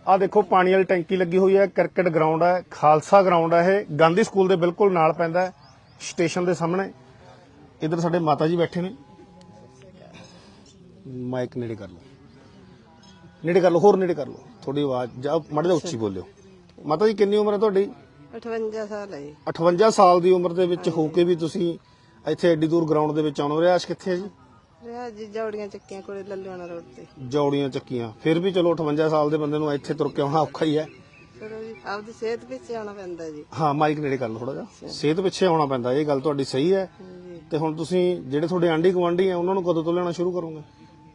ਆਹ ਦੇਖੋ ਪਾਣੀ ਵਾਲੀ ਟੈਂਕੀ ਲੱਗੀ ਹੋਈ ਹੈ ਕ੍ਰਿਕਟ ਗਰਾਊਂਡ ਹੈ ਖਾਲਸਾ ਗਰਾਊਂਡ ਹੈ ਇਹ ਗਾਂਧੀ ਸਕੂਲ ਦੇ ਬਿਲਕੁਲ ਨਾਲ ਪੈਂਦਾ ਹੈ ਸਟੇਸ਼ਨ ਦੇ ਸਾਹਮਣੇ ਇਧਰ ਸਾਡੇ ਮਾਤਾ ਜੀ ਬੈਠੇ ਨੇ। ਮਾਈਕ ਨੇੜੇ ਕਰ ਲਓ। ਨੇੜੇ ਕਰ ਲਓ ਹੋਰ ਨੇੜੇ ਕਰ ਲਓ। ਥੋੜੀ ਆਵਾਜ਼ ਜਾ ਮੜ ਉੱਚੀ ਬੋਲਿਓ। ਮਾਤਾ ਜੀ ਕਿੰਨੀ ਉਮਰ ਹੈ ਤੁਹਾਡੀ? 58 ਸਾਲ ਹੈ ਜੀ। 58 ਸਾਲ ਦੀ ਉਮਰ ਦੇ ਵਿੱਚ ਹੋ ਕੇ ਵੀ ਤੁਸੀਂ ਇੱਥੇ ਐਡੀ ਦੂਰ ਗਰਾਊਂਡ ਦੇ ਵਿੱਚ ਆਉਣੋ ਰਿਆਸ਼ ਕਿੱਥੇ ਹੈ ਜੀ? ਰਿਹਾ ਜੀ ਜੌੜੀਆਂ ਚੱਕੀਆਂ ਕੋਲੇ ਲੱਲੂਆਣਾ ਰੋਡ ਤੇ। ਜੌੜੀਆਂ ਚੱਕੀਆਂ। ਫਿਰ ਵੀ ਚਲੋ 58 ਸਾਲ ਦੇ ਬੰਦੇ ਨੂੰ ਇੱਥੇ ਤੁਰ ਕੇ ਆਉਣਾ ਔਖਾ ਹੀ ਹੈ। ਆਪਦੀ ਸਿਹਤ ਪਿੱਛੇ ਆਉਣਾ ਪੈਂਦਾ ਜੀ। ਹਾਂ ਮਾਈਕ ਨੇੜੇ ਕਰ ਲਓ ਥੋੜਾ ਜਿਹਾ। ਸਿਹਤ ਪਿੱਛੇ ਆਉਣਾ ਪੈਂਦਾ ਇਹ ਗੱਲ ਤੁਹਾਡੀ ਸਹੀ ਹੈ। ਤੇ ਹੁਣ ਤੁਸੀਂ ਜਿਹੜੇ ਤੁਹਾਡੇ ਆਂਢੀ ਗੁਆਂਢੀ ਆ ਉਹਨਾਂ ਨੂੰ ਕਦੋਂ ਤੋਂ ਲਿਆਉਣਾ ਸ਼ੁਰੂ ਕਰੋਗੇ?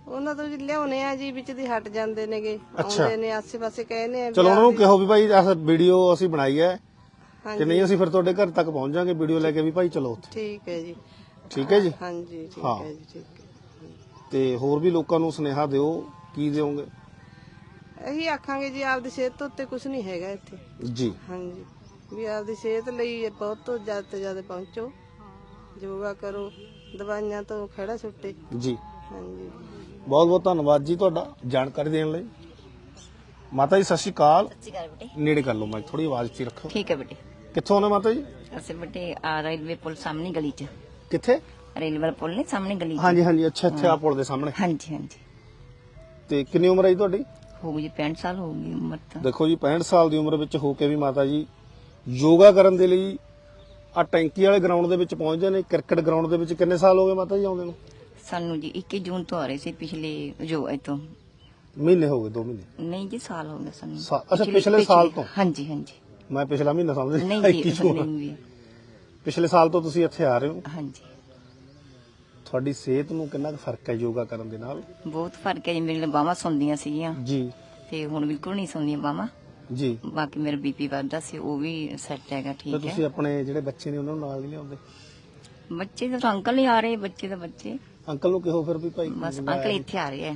ਉਹਨਾਂ ਤੋਂ ਜੀ ਲਿਆਉਣੇ ਆ ਜੀ ਵਿੱਚ ਦੀ ਹਟ ਜਾਂਦੇ ਨੇਗੇ। ਅੱਛਾ। ਆਉਂਦੇ ਨੇ ਆਸੇ ਪਾਸੇ ਕਹਿੰਦੇ ਆ ਵੀ ਚਲੋ ਉਹਨਾਂ ਨੂੰ ਕਹੋ ਵੀ ਭਾਈ ਇਹ ਵੀਡੀਓ ਅਸੀਂ ਬਣਾਈ ਹੈ। ਤੇ ਹਾਂਜੀ ਨਹੀਂ ਅਸੀਂ ਫਿਰ ਤੁਹਾਡੇ ਘਰ ਤੱਕ ਪਹੁੰਚ ਜਾਾਂਗੇ ਵੀਡੀਓ ਲੈ ਕੇ ਵੀ ਭਾਈ ਚਲੋ ਉੱਥੇ। ਠੀਕ ਹੈ ਜੀ। ਠੀਕ ਹੈ ਜੀ? ਹਾਂਜੀ ਠੀਕ ਹਾਂ। ਹੈ ਜੀ ਠੀਕ ਹੈ। ਤੇ ਹੋਰ ਵੀ ਲੋਕਾਂ ਨੂੰ ਸੁਨੇਹਾ ਦਿਓ ਕੀ ਦਿਓਗੇ? ਇਹੀ ਆਖਾਂਗੇ ਜੀ ਆਪਦੀ ਸਿਹਤ ਤੋਂ ਉੱਤੇ ਕੁਝ ਨਹੀਂ ਹੈਗਾ ਇੱਥੇ। ਜੀ। ਹਾਂਜੀ। ਵੀ ਆਪਦੀ ਸਿਹਤ ਲਈ ਇਹ ਬਹੁਤ ਤੋਂ ਜ਼ਿਆਦਾ ਤੋਂ ਜ਼ਿਆਦਾ ਪਹੁੰਚੋ। ਯੋਗਾ ਕਰੋ ਦਵਾਈਆਂ ਤੋਂ ਖੜਾ ਛੁੱਟੇ। ਜੀ। ਹਾਂਜੀ। ਬਹੁਤ ਬਹੁਤ ਧੰਨਵਾਦ ਜੀ ਤੁਹਾਡਾ ਜਾਣਕਾਰੀ ਦੇਣ ਲਈ। ਮਾਤਾ ਜੀ ਸਤਿ ਸ਼੍ਰੀ ਅਕਾਲ। ਸਤਿ ਸ਼੍ਰੀ ਅਕਾਲ ਬੇਟੇ। ਨੇੜੇ ਕਰ ਲਓ ਮੈਂ ਥੋੜੀ ਆਵਾਜ਼ ਉੱਚੀ ਰੱਖੋ। ਠੀਕ ਹੈ ਬੇਟੇ। ਕਿੱਥੋਂ ਆਉਂਦੇ ਮਾਤਾ ਜੀ? ਅਸੀਂ ਬੇਟੇ ਆ ਰੇਲਵੇ ਪੁਲ ਸਾਹਮਣੇ ਗਲੀ 'ਚ। ਕਿੱਥੇ? ਰੇਲਵੇ ਪੁਲ ਨੇ ਸਾਹਮਣੇ ਗਲੀ 'ਚ। ਹਾਂਜੀ ਹਾਂਜੀ ਅੱਛਾ ਆ ਪੁਲ ਦੇ ਸਾਹਮਣੇ। ਹਾਂਜੀ ਹਾਂਜੀ। ਤੇ ਕਿੰਨੀ ਉਮਰ ਹੈ ਜੀ ਤੁਹਾਡੀ? ਹੋ ਗਈ ਜੀ 65 ਸਾਲ ਹੋ ਗਈ ਉਮਰ ਤਾਂ। ਦੇਖੋ ਜੀ 65 ਸਾਲ ਦੀ ਉਮਰ ਵਿੱਚ ਹੋ ਕੇ ਵੀ ਮਾਤਾ ਜੀ ਯੋਗਾ ਕਰਨ ਦੇ ਲਈ ਆ ਟੈਂਕੀ ਵਾਲੇ ਗਰਾਊਂਡ ਦੇ ਵਿੱਚ ਪਹੁੰਚਦੇ ਨੇ ਕ੍ਰਿਕਟ ਗਰਾਊਂਡ ਦੇ ਵਿੱਚ ਕਿੰਨੇ ਸਾਲ ਹੋ ਗਏ ਮਾਤਾ ਜੀ ਆਉਂਦੇ ਨੂੰ? ਸਾਨੂੰ ਜੀ 21 ਜੂਨ ਤੋਂ ਆ ਰਹੇ ਸੀ ਪਿਛਲੇ ਜੋ ਇਤੋਂ ਮਹੀਨੇ ਹੋ ਗਏ 2 ਮਹੀਨੇ? ਨਹੀਂ ਜੀ ਸਾਲ ਹੋ ਗਿਆ ਸਾਨੂੰ। ਸਾ- ਅੱਛਾ, ਪਿਛਲੇ ਸਾਲ ਤੋਂ? ਹਾਂਜੀ ਹਾਂਜੀ। ਮੈਂ ਪਿਛਲਾ ਮਹੀਨਾ ਸਮਝ ਨਹੀਂ ਜੀ ਨਹੀਂ ਜੀ। ਪਿਛਲੇ ਸਾਲ ਤੋਂ ਤੁਸੀਂ ਇੱਥੇ ਆ ਰਹੇ ਹੋ? ਹਾਂਜੀ। ਤੁਹਾਡੀ ਸਿਹਤ ਨੂੰ ਕਿੰਨਾ ਕੁ ਫ਼ਰਕ ਹੈ ਯੋਗਾ ਕਰਨ ਦੇ ਨਾਲ? ਬਹੁਤ ਫ਼ਰਕ ਹੈ ਜੀ ਮੇਰੇ ਬਾਹਾਂ ਸੁੰਦੀਆਂ ਸੀਗੀਆਂ। ਜੀ। ਤੇ ਹੁਣ ਬਿਲਕੁਲ ਨਹੀਂ ਸੁੰਦੀਆਂ ਬਾਹਾਂ। ਜੀ। ਬਾਕੀ ਮੇਰਾ ਬੀਪੀ ਵੱਧਦਾ ਸੀ ਉਹ ਵੀ ਸੈੱਟ ਹੈਗਾ ਤੇ ਠੀਕ ਤੁਸੀਂ ਹੈ ਆਪਣੇ ਜਿਹੜੇ ਬੱਚੇ ਨੇ ਉਹਨਾਂ ਨੂੰ ਨਾਲ ਨਹੀਂ ਲਿਆਉਂਦੇ? ਬੱਚੇ ਤਾਂ ਅੰਕਲ ਹੀ ਆ ਰਹੇ ਬੱਚੇ ਤਾਂ ਬੱਚੇ। ਅੰਕਲ ਨੂੰ ਕਿਹੋ ਫਿਰ ਵੀ ਭਾਈ ਬਸ ਅੰਕਲ ਇੱਥੇ ਆ ਰਹੇ ਹੈ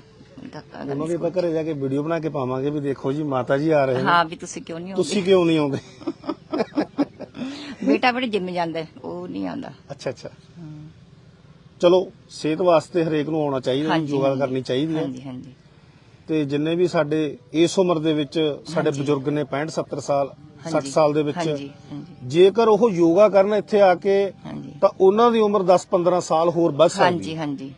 ਕਾਕਾ ਉਹਨਾਂ ਦੇ ਆਪਾਂ ਘਰੇ ਜਾ ਕੇ ਵੀਡੀਓ ਬਣਾ ਕੇ ਪਾਵਾਂਗੇ ਵੀ ਦੇਖੋ ਜੀ ਮਾਤਾ ਜੀ ਆ ਰਹੇ ਨੇ। ਹਾਂ ਵੀ ਤੁਸੀਂ ਕਿਉਂ ਨਹੀਂ ਆਉਂਦੇ? ਤੁਸੀਂ ਕਿਉਂ ਨਹੀਂ ਆਉਂਦੇ? ਬੇਟਾ ਬੜੇ ਜਿੰਮ ਜਾਂਦਾ ਹੈ, ਉਹ ਨਹੀਂ ਆਉਂਦਾ। ਅੱਛਾ ਅੱਛਾ। ਚਲੋ ਸਿਹਤ ਵਾਸਤੇ ਹਰੇਕ ਨੂੰ ਆਉਣਾ ਚਾਹੀਦਾ ਹਾਂਜੀ, ਯੋਗਾ। ਕਰਨੀ ਚਾਹੀਦੀ ਹੈ। ਹਾਂਜੀ ਹਾਂਜੀ। ਤੇ ਜਿੰਨੇ ਵੀ ਸਾਡੇ ਇਸ ਉਮਰ ਦੇ ਵਿੱਚ ਸਾਡੇ ਬਜ਼ੁਰਗ ਨੇ 65 70 ਸਾਲ 60 ਸਾਲ ਦੇ ਵਿੱਚ ਜੇਕਰ ਉਹ ਯੋਗਾ ਕਰਨ ਇੱਥੇ ਆ ਕੇ ਤਾਂ ਉਹਨਾਂ ਦੀ ਉਮਰ 10 15 ਸਾਲ ਹੋਰ ਵੱਧ ਸਕਦੀ ਹਾਂਜੀ ਹਾਂਜੀ।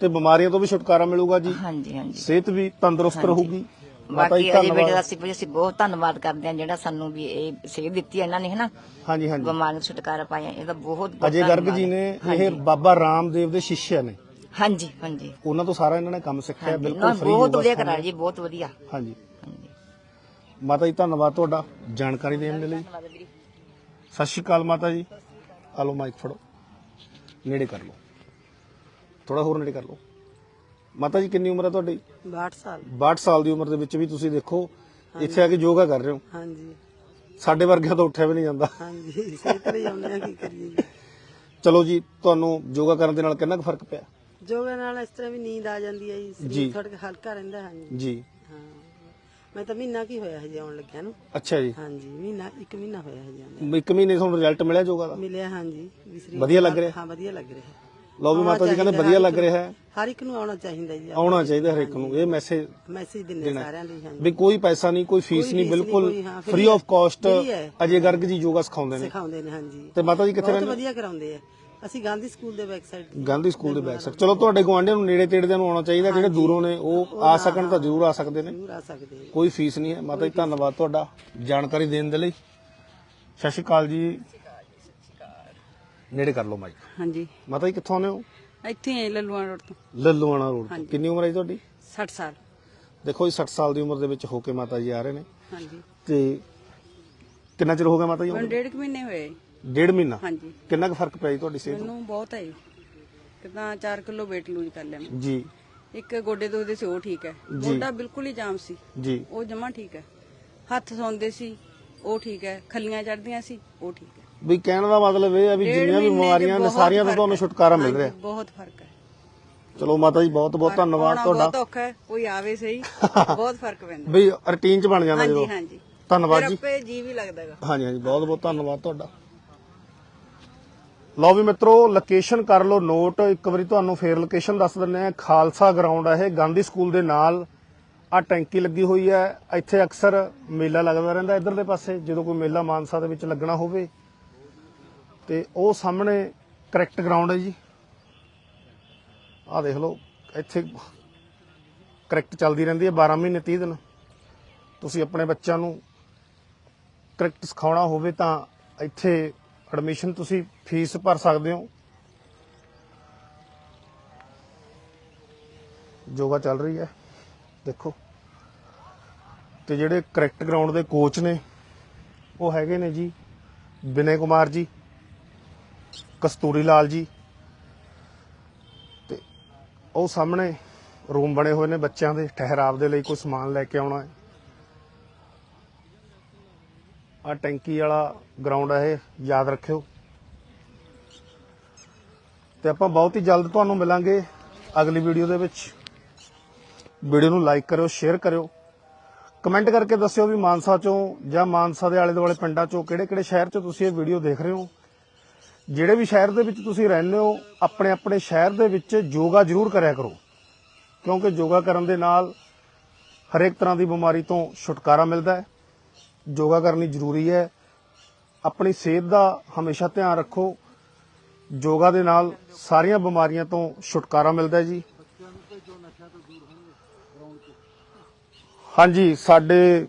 ਤੇ ਬਿਮਾਰੀਆਂ ਤੋਂ ਵੀ ਛੁਟਕਾਰਾ ਮਿਲੂਗਾ ਜੀ। ਹਾਂਜੀ ਹਾਂਜੀ। ਸਿਹਤ ਵੀ ਤੰਦਰੁਸਤ। ਰਹੂਗੀ। ਬਾਕੀ ਅਜੇ ਬੇਟੇ ਦਾ ਧੰਨਵਾਦ। ਅਸੀਂ ਬਹੁਤ ਧੰਨਵਾਦ ਕਰਦੇ ਹਾਂ ਜਿਹੜਾ ਸਾਨੂੰ ਵੀ ਇਹ ਸੇਧ ਦਿੱਤੀ ਇਹਨਾਂ ਨੇ ਹਨਾ? ਹਾਂਜੀ ਹਾਂਜੀ। ਬਿਮਾਰੀ ਤੋਂ ਛੁਟਕਾਰਾ ਪਾਇਆ ਇਹਦਾ ਬਹੁਤ ਬਹੁਤ ਅਜੇ ਗਰਗ ਜੀ ਨੇ। ਇਹ ਬਾਬਾ ਰਾਮਦੇਵ ਦੇ ਸਿੱਸ਼ਿਆ ਨੇ। ਹਾਂਜੀ ਹਾਂਜੀ। ਉਹਨਾਂ ਤੋਂ ਸਾਰਾ ਇਹਨਾਂ ਨੇ ਕੰਮ ਸਿੱਖਿਆ ਹਾਂਜੀ। ਬਿਲਕੁਲ ਨਾ, ਫ੍ਰੀ ਬਹੁਤ ਵਧੀਆ ਕਰਾ ਜੀ ਬਹੁਤ ਵਧੀਆ। ਹਾਂਜੀ। ਹਾਂਜੀ। ਮਾਤਾ ਜੀ ਧੰਨਵਾਦ ਤੁਹਾਡਾ ਜਾਣਕਾਰੀ ਦੇਣ ਦੇ ਲਈ। ਸਤਿ ਸ਼੍ਰੀ ਅਕਾਲ ਮਾਤਾ ਜੀ। ਆ ਲਓ ਮਾਈਕ ਫੜੋ। ਨੇੜੇ ਕਰ ਲਓ। ਥੋੜਾ ਹੋਰ ਨੇੜੇ ਕਰ ਲਓ। ਮਾਤਾ ਜੀ ਕਿੰਨੀ ਉਮਰ ਹੈ ਤੁਹਾਡੀ? 62 ਸਾਲ। 62 ਸਾਲ ਦੀ ਉਮਰ ਦੇ ਵਿੱਚ ਵੀ ਤੁਸੀਂ ਦੇਖੋ ਇੱਥੇ ਆ ਕੇ ਯੋਗਾ ਕਰ ਰਹੇ ਹੋ। ਹਾਂਜੀ। ਸਾਡੇ ਵਰਗਿਆਂ ਤੋਂ ਉੱਠਿਆ ਵੀ ਨਹੀਂ ਜਾਂਦਾ। ਹਾਂਜੀ ਸਿਹਤ ਲਈ ਆਉਂਦੇ ਆ ਕੀ ਕਰੀਏ ਜੀ। ਚਲੋ ਜੀ ਤੁਹਾਨੂੰ ਯੋਗਾ ਕਰਨ ਦੇ ਨਾਲ ਕਿੰਨਾ ਕੁ ਫ਼ਰਕ ਪਿਆ? ਯੋਗਾ ਨਾਲ ਇਸ ਤਰ੍ਹਾਂ ਵੀ ਨੀਂਦ ਆ ਜਾਂਦੀ ਹੈ ਜੀ ਜੀ। ਸਰੀਰ ਥੋੜਾ ਹਲਕਾ ਰਹਿੰਦਾ ਹਾਂਜੀ। ਜੀ। ਹਾਂ। ਮੈਂ ਤਾਂ ਮਹੀਨਾ ਕੀ ਹੋਇਆ ਹਜੇ ਆਉਣ ਲੱਗਿਆ ਨੂੰ। ਅੱਛਾ ਜੀ। ਹਾਂਜੀ ਮਹੀਨਾ ਇੱਕ ਮਹੀਨਾ ਹੋਇਆ ਹਜੇ ਆਉਂਦੇ ਇੱਕ ਮਹੀਨੇ ਤੁਹਾਨੂੰ ਰਿਜ਼ਲਟ ਮਿਲਿਆ ਯੋਗਾ ਦਾ? ਮਿਲਿਆ ਹਾਂਜੀ। ਵੀ ਸਰੀਰ ਵਧੀਆ ਲੱਗ ਰਿਹਾ? ਹਾਂ ਵਧੀਆ ਲੱਗ ਰਿਹਾ। ਲਓ ਵੀ ਮਾਤਾ ਜੀ ਕਹਿੰਦੇ ਵਧੀਆ ਲੱਗ ਰਿਹਾ ਹੈ। ਹਰ ਇੱਕ ਨੂੰ ਆਉਣਾ ਚਾਹੀਦਾ ਜੀ ਆਉਣਾ ਚਾਹੀਦਾ ਹਰ ਇੱਕ ਨੂੰ। ਇਹ ਮੈਸੇਜ ਮੈਸੇਜ ਦਿੰਦੇ ਸਾਰਿਆਂ ਲਈ ਹਾਂਜੀ। ਵੀ ਕੋਈ ਪੈਸਾ ਨਹੀਂ ਕੋਈ ਫੀਸ ਕੋਈ ਨਹੀਂ ਬਿਲਕੁਲ ਕੋਈ, ਹਾਂ, ਫ੍ਰੀ ਆਫ ਕਾਸਟ free ਹੈ। ਅਜੇ ਗਰਗ ਜੀ ਯੋਗਾ ਸਿਖਾਉਂਦੇ ਨੇ। ਸਿਖਾਉਂਦੇ ਨੇ ਹਾਂਜੀ। ਤੇ ਮਾਤਾ ਜੀ ਕਿੱਥੇ ਬਹੁਤ ਰਹਿੰਦੇ? ਵਧੀਆ ਕਰਾਉਂਦੇ ਆ। ਅਸੀਂ ਗਾਂਧੀ ਸਕੂਲ ਦੇ ਬੈਕ ਸਾਈਡ ਗਾਂਧੀ ਸਕੂਲ ਦੇ ਬੈਕ ਸਾਈਡ ਚਲੋ ਤੁਹਾਡੇ ਗੁਆਂਢੀਆਂ ਨੂੰ ਨੇੜੇ ਤੇੜੇ ਦੇ ਨੂੰ ਆਉਣਾ ਚਾਹੀਦਾ ਜਿਹੜੇ ਦੂਰੋਂ ਨੇ ਉਹ ਆ ਸਕਣ ਤਾਂ ਜ਼ਰੂਰ ਆ ਸਕਦੇ ਨੇ। ਜ਼ਰੂਰ ਆ ਸਕਦੇ ਆ। ਕੋਈ ਫੀਸ ਨਹੀਂ ਹੈ। ਮਾਤਾ ਜੀ ਧੰਨਵਾਦ ਤੁਹਾਡਾ ਜਾਣਕਾਰੀ ਦੇਣ ਦੇ ਲਈ। ਸਤਿ ਸ਼੍ਰੀ ਅਕਾਲ ਜੀ। ਨੇੜੇ ਕਰ ਲਓ ਮਾਈਕ ਹਾਂਜੀ। ਮਾਤਾ ਜੀ ਕਿੱਥੋਂ ਆਉਂਦੇ ਹੋ? ਇੱਥੇ ਹੀ ਲੱਲੂਆਂ ਰੋਡ ਤੋਂ। ਲੱਲੂਆਣਾ ਰੋਡ ਤੋਂ। ਕਿੰਨੀ ਉਮਰ ਹੈ ਜੀ ਤੁਹਾਡੀ? 60 ਸਾਲ। ਦੇਖੋ ਜੀ 60 ਸਾਲ ਦੀ ਉਮਰ ਦੇ ਵਿੱਚ ਹੋ ਕੇ ਮਾਤਾ ਜੀ ਆ ਰਹੇ ਨੇ। ਹਾਂਜੀ। ਤੇ ਕਿੰਨਾ ਚਿਰ ਹੋ ਗਿਆ ਮਾਤਾ ਜੀ ਹੁਣ ਆਉਂਦੇ? ਡੇਢ ਕੁ ਮਹੀਨੇ ਹੋਏ। ਡੇਢ ਮਹੀਨਾ? ਹਾਂਜੀ। ਕਿੰਨਾ ਕੁ ਫ਼ਰਕ ਪਿਆ ਜੀ ਤੁਹਾਡੀ ਸਿਹਤ ਨੂੰ? ਮੈਨੂੰ ਬਹੁਤ ਹੈ। ਕਿੱਦਾਂ 4 ਕਿਲੋ weight ਲੂਜ਼ ਕਰ ਲਿਆ ਮੈਂ। ਜੀ। ਇੱਕ ਗੋਡੇ ਦੁਖਦੇ ਸੀ ਉਹ ਠੀਕ ਹੈ। ਗੋਡਾ ਬਿਲਕੁਲ ਹੀ ਜਾਮ ਸੀ। ਜੀ। ਉਹ ਜਮਾ ਠੀਕ ਹੈ। ਹੱਥ ਸੌਂਦੇ ਸੀ ਉਹ ਠੀਕ ਹੈ। ਖੱਲੀਆਂ ਚੜਦੀਆਂ ਸੀ ਉਹ ਠੀਕ ਹੈ। ਵੀ ਕਹਿਣ ਦਾ ਮਤਲਬ ਇਹ ਹੈ ਵੀ ਡੇਢ ਜਿੰਨੀਆਂ ਵੀ ਮਹੀਨੇ 'ਚ ਬਿਮਾਰੀਆਂ ਨੇ ਬਹੁਤ ਸਾਰੀਆਂ ਤੋਂ ਫ਼ਰਕ ਤੁਹਾਨੂੰ ਹੈ। ਛੁਟਕਾਰਾ ਮਿਲ ਹਾਂਜੀ, ਰਿਹਾ। ਬਹੁਤ ਫ਼ਰਕ ਹੈ। ਚਲੋ ਮਾਤਾ ਜੀ ਬਹੁਤ ਬਹੁਤ ਧੰਨਵਾਦ ਆਉਣਾ ਤੁਹਾਡਾ। ਬਹੁਤ ਔਖਾ ਹੈ। ਕੋਈ ਆਵੇ ਸਹੀ ਬਹੁਤ ਫ਼ਰਕ ਪੈਂਦਾ। ਵੀ ਰੁਟੀਨ ਚ ਬਣ ਜਾਂਦਾ ਹਾਂਜੀ ਜਦੋਂ ਹਾਂਜੀ। ਧੰਨਵਾਦ ਫਿਰ ਜੀ। ਆਪੇ ਜੀ ਵੀ ਲੱਗਦਾ ਹੈਗਾ ਹਾਂਜੀ ਹਾਂਜੀ। ਬਹੁਤ ਬਹੁਤ ਧੰਨਵਾਦ ਤੁਹਾਡਾ। ਲਓ ਵੀ ਮਿੱਤਰੋ ਲੋਕੇਸ਼ਨ ਕਰ ਲਓ ਨੋਟ ਇੱਕ ਵਾਰੀ ਤੁਹਾਨੂੰ ਫੇਰ ਲੋਕੇਸ਼ਨ ਦੱਸ ਦਿੰਨੇ ਆ ਖਾਲਸਾ ਗਰਾਊਂਡ ਹੈ ਇਹ, ਗਾਂਧੀ ਸਕੂਲ ਦੇ ਨਾਲ। ਆ ਟੈਂਕੀ ਲੱਗੀ ਹੋਈ ਹੈ। ਇੱਥੇ ਅਕਸਰ ਮੇਲਾ ਲੱਗਦਾ ਰਹਿੰਦਾ ਇਧਰਲੇ ਪਾਸੇ, ਜਦੋਂ ਕੋਈ ਮੇਲਾ ਮਾਨਸਾ ਦੇ ਵਿੱਚ ਲੱਗਣਾ ਹੋਵੇ। ਤੇ ਉਹ ਸਾਹਮਣੇ ਕਰੈਕਟ ਗਰਾਊਂਡ ਹੈ ਜੀ। ਆਹ ਦੇਖ ਲਓ, ਇੱਥੇ ਕਰੈਕਟ ਚੱਲਦੀ ਰਹਿੰਦੀ ਹੈ 12 ਮਹੀਨੇ 30 ਦਿਨ। ਤੁਸੀਂ ਆਪਣੇ ਬੱਚਿਆਂ ਨੂੰ ਕਰੈਕਟ ਸਿਖਾਉਣਾ ਹੋਵੇ ਤਾਂ ਇੱਥੇ ਐਡਮਿਸ਼ਨ ਤੁਸੀਂ ਫੀਸ ਭਰ ਸਕਦੇ ਹੋ। ਯੋਗਾ ਚੱਲ ਰਹੀ ਹੈ। ਦੇਖੋ। ਤੇ ਜਿਹੜੇ ਕ੍ਰਿਕਟ ਗਰਾਊਂਡ ਦੇ ਕੋਚ ਨੇ, ਉਹ ਹੈਗੇ ਨੇ ਜੀ ਵਿਨੇ ਕੁਮਾਰ ਜੀ, ਕਸਤੂਰੀ ਲਾਲ ਜੀ। ਤੇ ਉਹ ਸਾਹਮਣੇ ਰੂਮ ਬਣੇ ਹੋਏ ਨੇ ਬੱਚਿਆਂ ਦੇ, ਠਹਿਰਾਵ ਦੇ ਲਈ ਕੋਈ ਸਮਾਨ ਲੈ ਕੇ ਆਉਣਾ ਹੈ। ਆ ਟੈਂਕੀ ਵਾਲਾ ਗਰਾਊਂਡ ਹੈ ਇਹ, ਯਾਦ ਰੱਖਿਓ। ਤੇ ਆਪਾਂ ਬਹੁਤ ਹੀ ਜਲਦ ਤੁਹਾਨੂੰ ਮਿਲਾਂਗੇ ਅਗਲੀ ਵੀਡੀਓ ਦੇ ਵਿੱਚ। ਵੀਡੀਓ ਨੂੰ ਲਾਈਕ ਕਰਿਓ ਸ਼ੇਅਰ ਕਰਿਓ। ਕਮੈਂਟ ਕਰਕੇ ਦੱਸਿਓ ਵੀ ਮਾਨਸਾ ਚੋਂ ਜਾਂ ਮਾਨਸਾ ਦੇ ਆਲੇ ਦੁਆਲੇ ਪਿੰਡਾਂ ਚੋਂ ਕਿਹੜੇ-ਕਿਹੜੇ ਸ਼ਹਿਰ ਚੋਂ ਤੁਸੀਂ ਇਹ ਵੀਡੀਓ ਦੇਖ ਰਹੇ ਹੋ। ਜਿਹੜੇ ਵੀ ਸ਼ਹਿਰ ਦੇ ਵਿੱਚ ਤੁਸੀਂ ਰਹਿੰਦੇ ਹੋ, ਆਪਣੇ ਆਪਣੇ ਸ਼ਹਿਰ ਦੇ ਵਿੱਚ ਯੋਗਾ ਜ਼ਰੂਰ ਕਰਿਆ ਕਰੋ। ਕਿਉਂਕਿ ਯੋਗਾ ਕਰਨ ਦੇ ਨਾਲ ਹਰੇਕ ਤਰ੍ਹਾਂ ਦੀ ਬਿਮਾਰੀ ਤੋਂ ਛੁਟਕਾਰਾ ਮਿਲਦਾ ਹੈ। ਯੋਗਾ ਕਰਨੀ ਜ਼ਰੂਰੀ ਹੈ। ਆਪਣੀ ਸਿਹਤ ਦਾ ਹਮੇਸ਼ਾ ਧਿਆਨ ਰੱਖੋ। ਯੋਗਾ ਦੇ ਨਾਲ ਸਾਰੀਆਂ ਬਿਮਾਰੀਆਂ ਤੋਂ ਛੁਟਕਾਰਾ ਮਿਲਦਾ ਜੀ। ਹਾਂਜੀ ਸਾਡੇ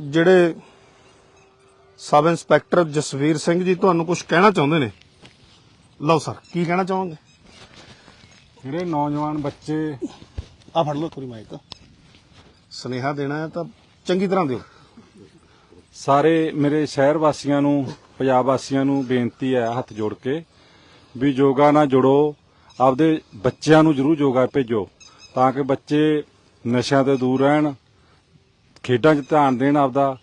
ਜਿਹੜੇ ਸਬ ਇੰਸਪੈਕਟਰ ਜਸਵੀਰ ਸਿੰਘ ਜੀ ਤੁਹਾਨੂੰ ਕੁਝ ਕਹਿਣਾ ਚਾਹੁੰਦੇ ਨੇ? ਲਓ ਸਰ ਕੀ ਕਹਿਣਾ ਚਾਹੋਗੇ? ਜਿਹੜੇ ਨੌਜਵਾਨ ਬੱਚੇ ਆ ਫੜ ਲਓ ਥੋੜੀ ਮਾਈਕ ਸੁਨੇਹਾ ਦੇਣਾ ਹੈ ਤਾਂ ਚੰਗੀ ਤਰ੍ਹਾਂ ਦਿਓ। ਸਾਰੇ ਮੇਰੇ ਸ਼ਹਿਰ ਵਾਸੀਆਂ ਨੂੰ, ਪੰਜਾਬ ਵਾਸੀਆਂ ਨੂੰ ਬੇਨਤੀ ਹੈ ਹੱਥ ਜੋੜ ਕੇ ਵੀ ਯੋਗਾ ਨਾਲ ਜੁੜੋ, ਆਪਦੇ ਬੱਚਿਆਂ ਨੂੰ ਜਰੂਰ ਯੋਗਾ ਭੇਜੋ, ਤਾਂ ਕਿ ਬੱਚੇ ਨਸ਼ਿਆਂ ਤੋਂ ਦੂਰ ਰਹਿਣ, ਖੇਡਾਂ 'ਚ ਧਿਆਨ ਦੇਣ ਆਪਦਾ,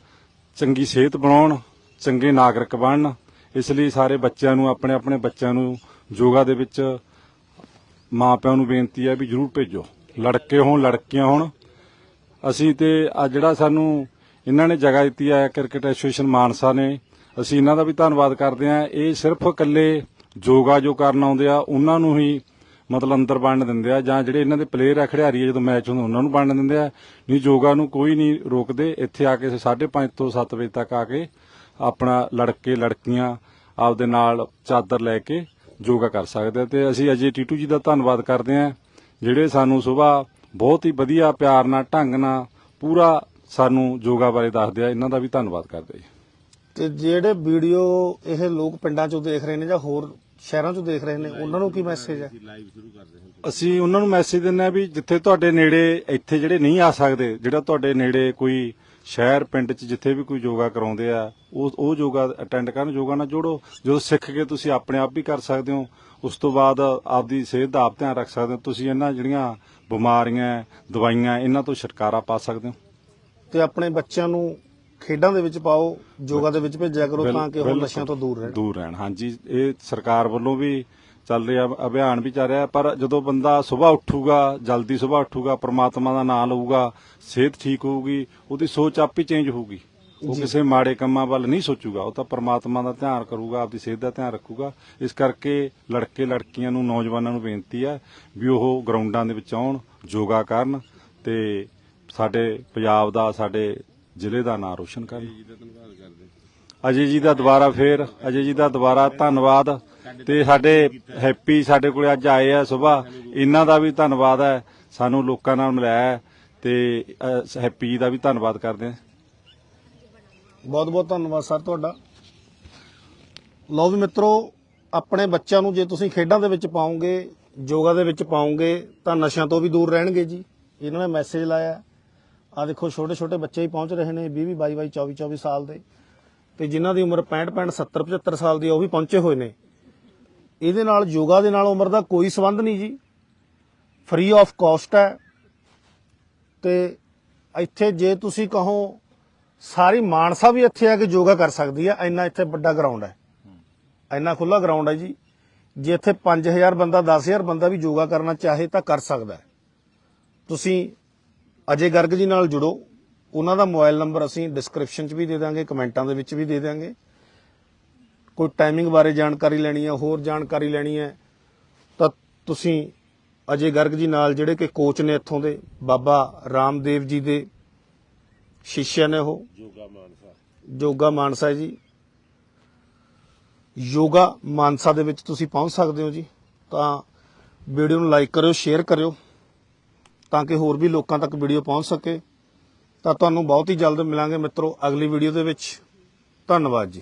ਚੰਗੀ ਸਿਹਤ ਬਣਾਉਣ, ਚੰਗੇ ਨਾਗਰਿਕ ਬਣਨ। ਇਸ ਲਈ ਸਾਰੇ ਬੱਚਿਆਂ ਨੂੰ, ਆਪਣੇ ਆਪਣੇ ਬੱਚਿਆਂ ਨੂੰ ਯੋਗਾ ਦੇ ਵਿੱਚ ਮਾਪਿਆਂ ਨੂੰ ਬੇਨਤੀ ਹੈ ਵੀ ਜਰੂਰ ਭੇਜੋ। ਲੜਕੇ ਹੋਣ, ਲੜਕੀਆਂ ਹੋਣ। ਅਸੀਂ ਤੇ ਆ ਜਿਹੜਾ ਸਾਨੂੰ ਇਹਨਾਂ ਨੇ ਜਗ੍ਹਾ ਦਿੱਤੀ ਹੈ, ਕ੍ਰਿਕਟ ਐਸੋਸੀਏਸ਼ਨ ਮਾਨਸਾ ਨੇ। ਅਸੀਂ ਇਹਨਾਂ ਦਾ ਵੀ ਧੰਨਵਾਦ ਕਰਦੇ ਹਾਂ। ਇਹ ਸਿਰਫ ਇਕੱਲੇ ਯੋਗਾ ਜੋ ਕਰਨ ਆਉਂਦੇ ਆ, ਉਹਨਾਂ ਨੂੰ ਹੀ ਮਤਲਬ ਅੰਦਰ ਵੰਡ ਦਿੰਦੇ ਆ, ਜਾਂ ਜਿਹੜੇ ਇਹਨਾਂ ਦੇ ਪਲੇਅਰ ਆ, ਖਿਡਾਰੀ ਆ, ਜਦੋਂ ਮੈਚ ਹੁੰਦਾ ਉਹਨਾਂ ਨੂੰ ਵੰਡ ਦਿੰਦੇ ਆ। ਨਹੀਂ ਯੋਗਾ ਨੂੰ ਕੋਈ ਨਹੀਂ ਰੋਕਦੇ। ਇੱਥੇ ਆ ਕੇ 5:30 ਤੋਂ 7 ਵਜੇ ਤੱਕ ਆ ਕੇ ਆਪਣਾ ਲੜਕੇ, ਲੜਕੀਆਂ ਆਪਦੇ ਨਾਲ ਚਾਦਰ ਲੈ ਕੇ ਯੋਗਾ ਕਰ ਸਕਦੇ ਆ। ਤੇ ਅਸੀਂ ਅਜੇ ਟੀਟੂ ਜੀ ਦਾ ਧੰਨਵਾਦ ਕਰਦੇ ਆ ਜਿਹੜੇ ਸਾਨੂੰ ਸਵੇਰ ਬਹੁਤ ਹੀ ਵਧੀਆ, ਪਿਆਰ ਨਾਲ, ਢੰਗ ਨਾਲ, ਪੂਰਾ ਸਾਨੂੰ ਯੋਗਾ ਬਾਰੇ ਦੱਸਦੇ ਆ ਇਹਨਾਂ ਦਾ ਵੀ ਧੰਨਵਾਦ ਕਰਦੇ ਆ ਜੀ। ਤੇ ਜਿਹੜੇ ਵੀਡੀਓ ਇਹ ਲੋਕ ਪਿੰਡਾਂ ਚੋਂ ਦੇਖ ਰਹੇ ਨੇ ਜਾਂ ਹੋਰ ਸ਼ਹਿਰਾਂ ਚੋਂ ਦੇਖ ਰਹੇ ਨੇ ਉਹਨਾਂ ਨੂੰ ਕੀ ਮੈਸੇਜ ਹੈ ਅਸੀਂ ਉਹਨਾਂ ਨੂੰ ਮੈਸੇਜ ਦਿੰਦੇ ਆ ਵੀ ਜਿੱਥੇ ਤੁਹਾਡੇ ਨੇੜੇ ਇੱਥੇ ਜਿਹੜੇ ਨਹੀਂ ਆ ਸਕਦੇ ਜਿਹੜਾ ਤੁਹਾਡੇ ਨੇੜੇ ਕੋਈ ਸ਼ਹਿਰ ਪਿੰਡ 'ਚ ਜਿੱਥੇ ਵੀ ਕੋਈ ਯੋਗਾ ਕਰਾਉਂਦੇ ਆ ਉਹ ਉਹ ਯੋਗਾ ਅਟੈਂਡ ਕਰਨ ਯੋਗਾ ਨਾਲ ਜੋੜੋ। ਜਦੋਂ ਸਿੱਖ ਕੇ ਤੁਸੀਂ ਆਪਣੇ ਆਪ ਵੀ ਕਰ ਸਕਦੇ ਹੋ ਉਸ ਤੋਂ ਬਾਅਦ ਆਪਦੀ ਸਿਹਤ ਦਾ ਆਪ ਧਿਆਨ ਰੱਖ ਸਕਦੇ ਹੋ। ਤੁਸੀਂ ਇਹਨਾਂ ਜਿਹੜੀਆਂ ਬਿਮਾਰੀਆਂ ਦਵਾਈਆਂ ਇਹਨਾਂ ਤੋਂ ਛੁਟਕਾਰਾ ਪਾ ਸਕਦੇ ਹੋ। ਤੇ ਆਪਣੇ ਬੱਚਿਆਂ ਨੂੰ ਖੇਡਾਂ ਦੇ ਵਿੱਚ ਪਾਓ ਯੋਗਾ ਦੇ ਵਿੱਚ ਭੇਜਿਆ ਕਰੋ ਤਾਂ ਕਿ ਉਹ ਨਸ਼ਿਆਂ ਤੋਂ ਦੂਰ ਰਹਿਣ। ਦੂਰ ਰਹਿਣ। ਹਾਂਜੀ ਇਹ ਸਰਕਾਰ ਵੱਲੋਂ ਵੀ ਚੱਲ ਰਿਹਾ ਅਭਿਆਨ ਵੀ ਚੱਲ ਰਿਹਾ ਪਰ ਜਦੋਂ ਬੰਦਾ ਸਵੇਰ ਉੱਠੂਗਾ ਜਲਦੀ ਸਵੇਰ ਉੱਠੂਗਾ ਪ੍ਰਮਾਤਮਾ ਦਾ ਨਾਮ ਲਊਗਾ ਸਿਹਤ ਠੀਕ ਹੋਊਗੀ ਉਹਦੀ ਸੋਚ ਆਪ ਹੀ ਚੇਂਜ ਹੋਊਗੀ। ਉਹ ਕਿਸੇ ਮਾੜੇ ਕੰਮਾਂ ਵੱਲ ਨਹੀਂ ਸੋਚੂਗਾ ਉਹ ਤਾਂ ਪ੍ਰਮਾਤਮਾ ਦਾ ਧਿਆਨ ਕਰੂਗਾ ਆਪਦੀ ਸਿਹਤ ਦਾ ਧਿਆਨ ਰੱਖੂਗਾ। ਇਸ ਕਰਕੇ ਲੜਕੇ ਲੜਕੀਆਂ ਨੂੰ ਨੌਜਵਾਨਾਂ ਨੂੰ ਬੇਨਤੀ ਹੈ ਵੀ ਉਹ ਗਰਾਊਂਡਾਂ ਦੇ ਵਿੱਚ ਆਉਣ ਯੋਗਾ ਕਰਨ ਤੇ ਸਾਡੇ ਪੰਜਾਬ ਦਾ ਸਾਡੇ ਜ਼ਿਲ੍ਹੇ ਦਾ ਨਾਂ ਰੋਸ਼ਨ ਕਰਨ। ਅਜੇ ਜੀ ਦਾ ਦੁਬਾਰਾ ਫੇਰ ਅਜੇ ਜੀ ਦਾ ਦੁਬਾਰਾ ਧੰਨਵਾਦ। ਤੇ ਸਾਡੇ ਹੈਪੀ ਸਾਡੇ ਕੋਲੇ ਅੱਜ ਆਏ ਆ ਸਵੇਰ। ਇਹਨਾਂ ਦਾ ਵੀ ਧੰਨਵਾਦ ਹੈ ਸਾਨੂੰ ਲੋਕਾਂ ਨਾਲ ਮਿਲਾਇਆ ਤੇ ਅ, ਹੈਪੀ ਜੀ ਦਾ ਵੀ ਧੰਨਵਾਦ ਕਰਦੇ ਹਾਂ। ਬਹੁਤ ਬਹੁਤ ਧੰਨਵਾਦ ਸਰ ਤੁਹਾਡਾ। ਲਓ ਵੀ ਮਿੱਤਰੋ ਆਪਣੇ ਬੱਚਿਆਂ ਨੂੰ ਜੇ ਤੁਸੀਂ ਖੇਡਾਂ ਦੇ ਵਿੱਚ ਪਾਓਗੇ ਯੋਗਾ ਦੇ ਵਿੱਚ ਪਾਓਗੇ ਤਾਂ ਨਸ਼ਿਆਂ ਤੋਂ ਵੀ ਦੂਰ ਰਹਿਣਗੇ ਜੀ। ਇਹਨਾਂ ਨੇ ਮੈਸੇਜ ਲਾਇਆ। ਆ ਦੇਖੋ ਛੋਟੇ ਛੋਟੇ ਬੱਚੇ ਹੀ ਪਹੁੰਚ ਰਹੇ ਨੇ 20 22 22 24 24 ਸਾਲ ਦੇ। ਤੇ ਜਿਨ੍ਹਾਂ ਦੀ ਉਮਰ 65 65 70 75 ਸਾਲ ਦੀ ਉਹ ਵੀ ਪਹੁੰਚੇ ਹੋਏ ਨੇ। ਇਹਦੇ ਨਾਲ, ਯੋਗਾ ਦੇ ਨਾਲ ਉਮਰ ਦਾ ਕੋਈ ਸੰਬੰਧ ਨਹੀਂ ਜੀ। ਫ੍ਰੀ ਆਫ ਕਾਸਟ ਹੈ। ਤੇ ਇੱਥੇ ਜੇ ਤੁਸੀਂ ਕਹੋ, ਸਾਰੀ ਮਾਨਸਾ ਵੀ ਇੱਥੇ ਆ ਕੇ ਯੋਗਾ ਕਰ ਸਕਦੀ ਹੈ ਇੰਨਾ ਇੱਥੇ ਵੱਡਾ ਗਰਾਊਂਡ ਹੈ। ਇੰਨਾ ਖੁੱਲਾ ਗਰਾਊਂਡ ਹੈ ਜੀ। ਜੇ ਇੱਥੇ 5000 ਬੰਦਾ 10000 ਬੰਦਾ ਵੀ ਯੋਗਾ ਕਰਨਾ ਚਾਹੇ ਤਾਂ ਕਰ ਸਕਦਾ ਤੁਸੀਂ ਅਜੇ ਗਰਗ ਜੀ ਨਾਲ ਜੁੜੋ। ਉਹਨਾਂ ਦਾ ਮੋਬਾਈਲ ਨੰਬਰ ਅਸੀਂ ਡਿਸਕ੍ਰਿਪਸ਼ਨ 'ਚ ਵੀ ਦੇ ਦਾਂਗੇ ਕਮੈਂਟਾਂ ਦੇ ਵਿੱਚ ਵੀ ਦੇ ਦਾਂਗੇ। ਕੋਈ ਟਾਈਮਿੰਗ ਬਾਰੇ ਜਾਣਕਾਰੀ ਲੈਣੀ ਹੈ ਹੋਰ ਜਾਣਕਾਰੀ ਲੈਣੀ ਹੈ ਤਾਂ ਤੁਸੀਂ ਅਜੇ ਗਰਗ ਜੀ ਨਾਲ ਜਿਹੜੇ ਕਿ ਕੋਚ ਨੇ ਇੱਥੋਂ ਦੇ ਬਾਬਾ ਰਾਮਦੇਵ ਜੀ ਦੇ ਸ਼ਿష్ਯ ਨੇ ਉਹ। ਯੋਗਾ ਮਾਨਸਾ। ਯੋਗਾ ਮਾਨਸਾ ਜੀ। ਯੋਗਾ ਮਾਨਸਾ ਦੇ ਵਿੱਚ ਤੁਸੀਂ ਪਹੁੰਚ ਸਕਦੇ ਹੋ ਜੀ। ਤਾਂ ਵੀਡੀਓ ਨੂੰ ਲਾਈਕ ਕਰਿਓ ਸ਼ੇਅਰ ਕਰਿਓ। ਤਾਂ ਕਿ ਹੋਰ ਵੀ ਲੋਕਾਂ ਤੱਕ ਵੀਡੀਓ ਪਹੁੰਚ ਸਕੇ। ਤਾਂ ਤੁਹਾਨੂੰ ਬਹੁਤ ਹੀ ਜਲਦ ਮਿਲਾਂਗੇ ਮਿੱਤਰੋ ਅਗਲੀ ਵੀਡੀਓ ਦੇ ਵਿੱਚ। ਧੰਨਵਾਦ ਜੀ।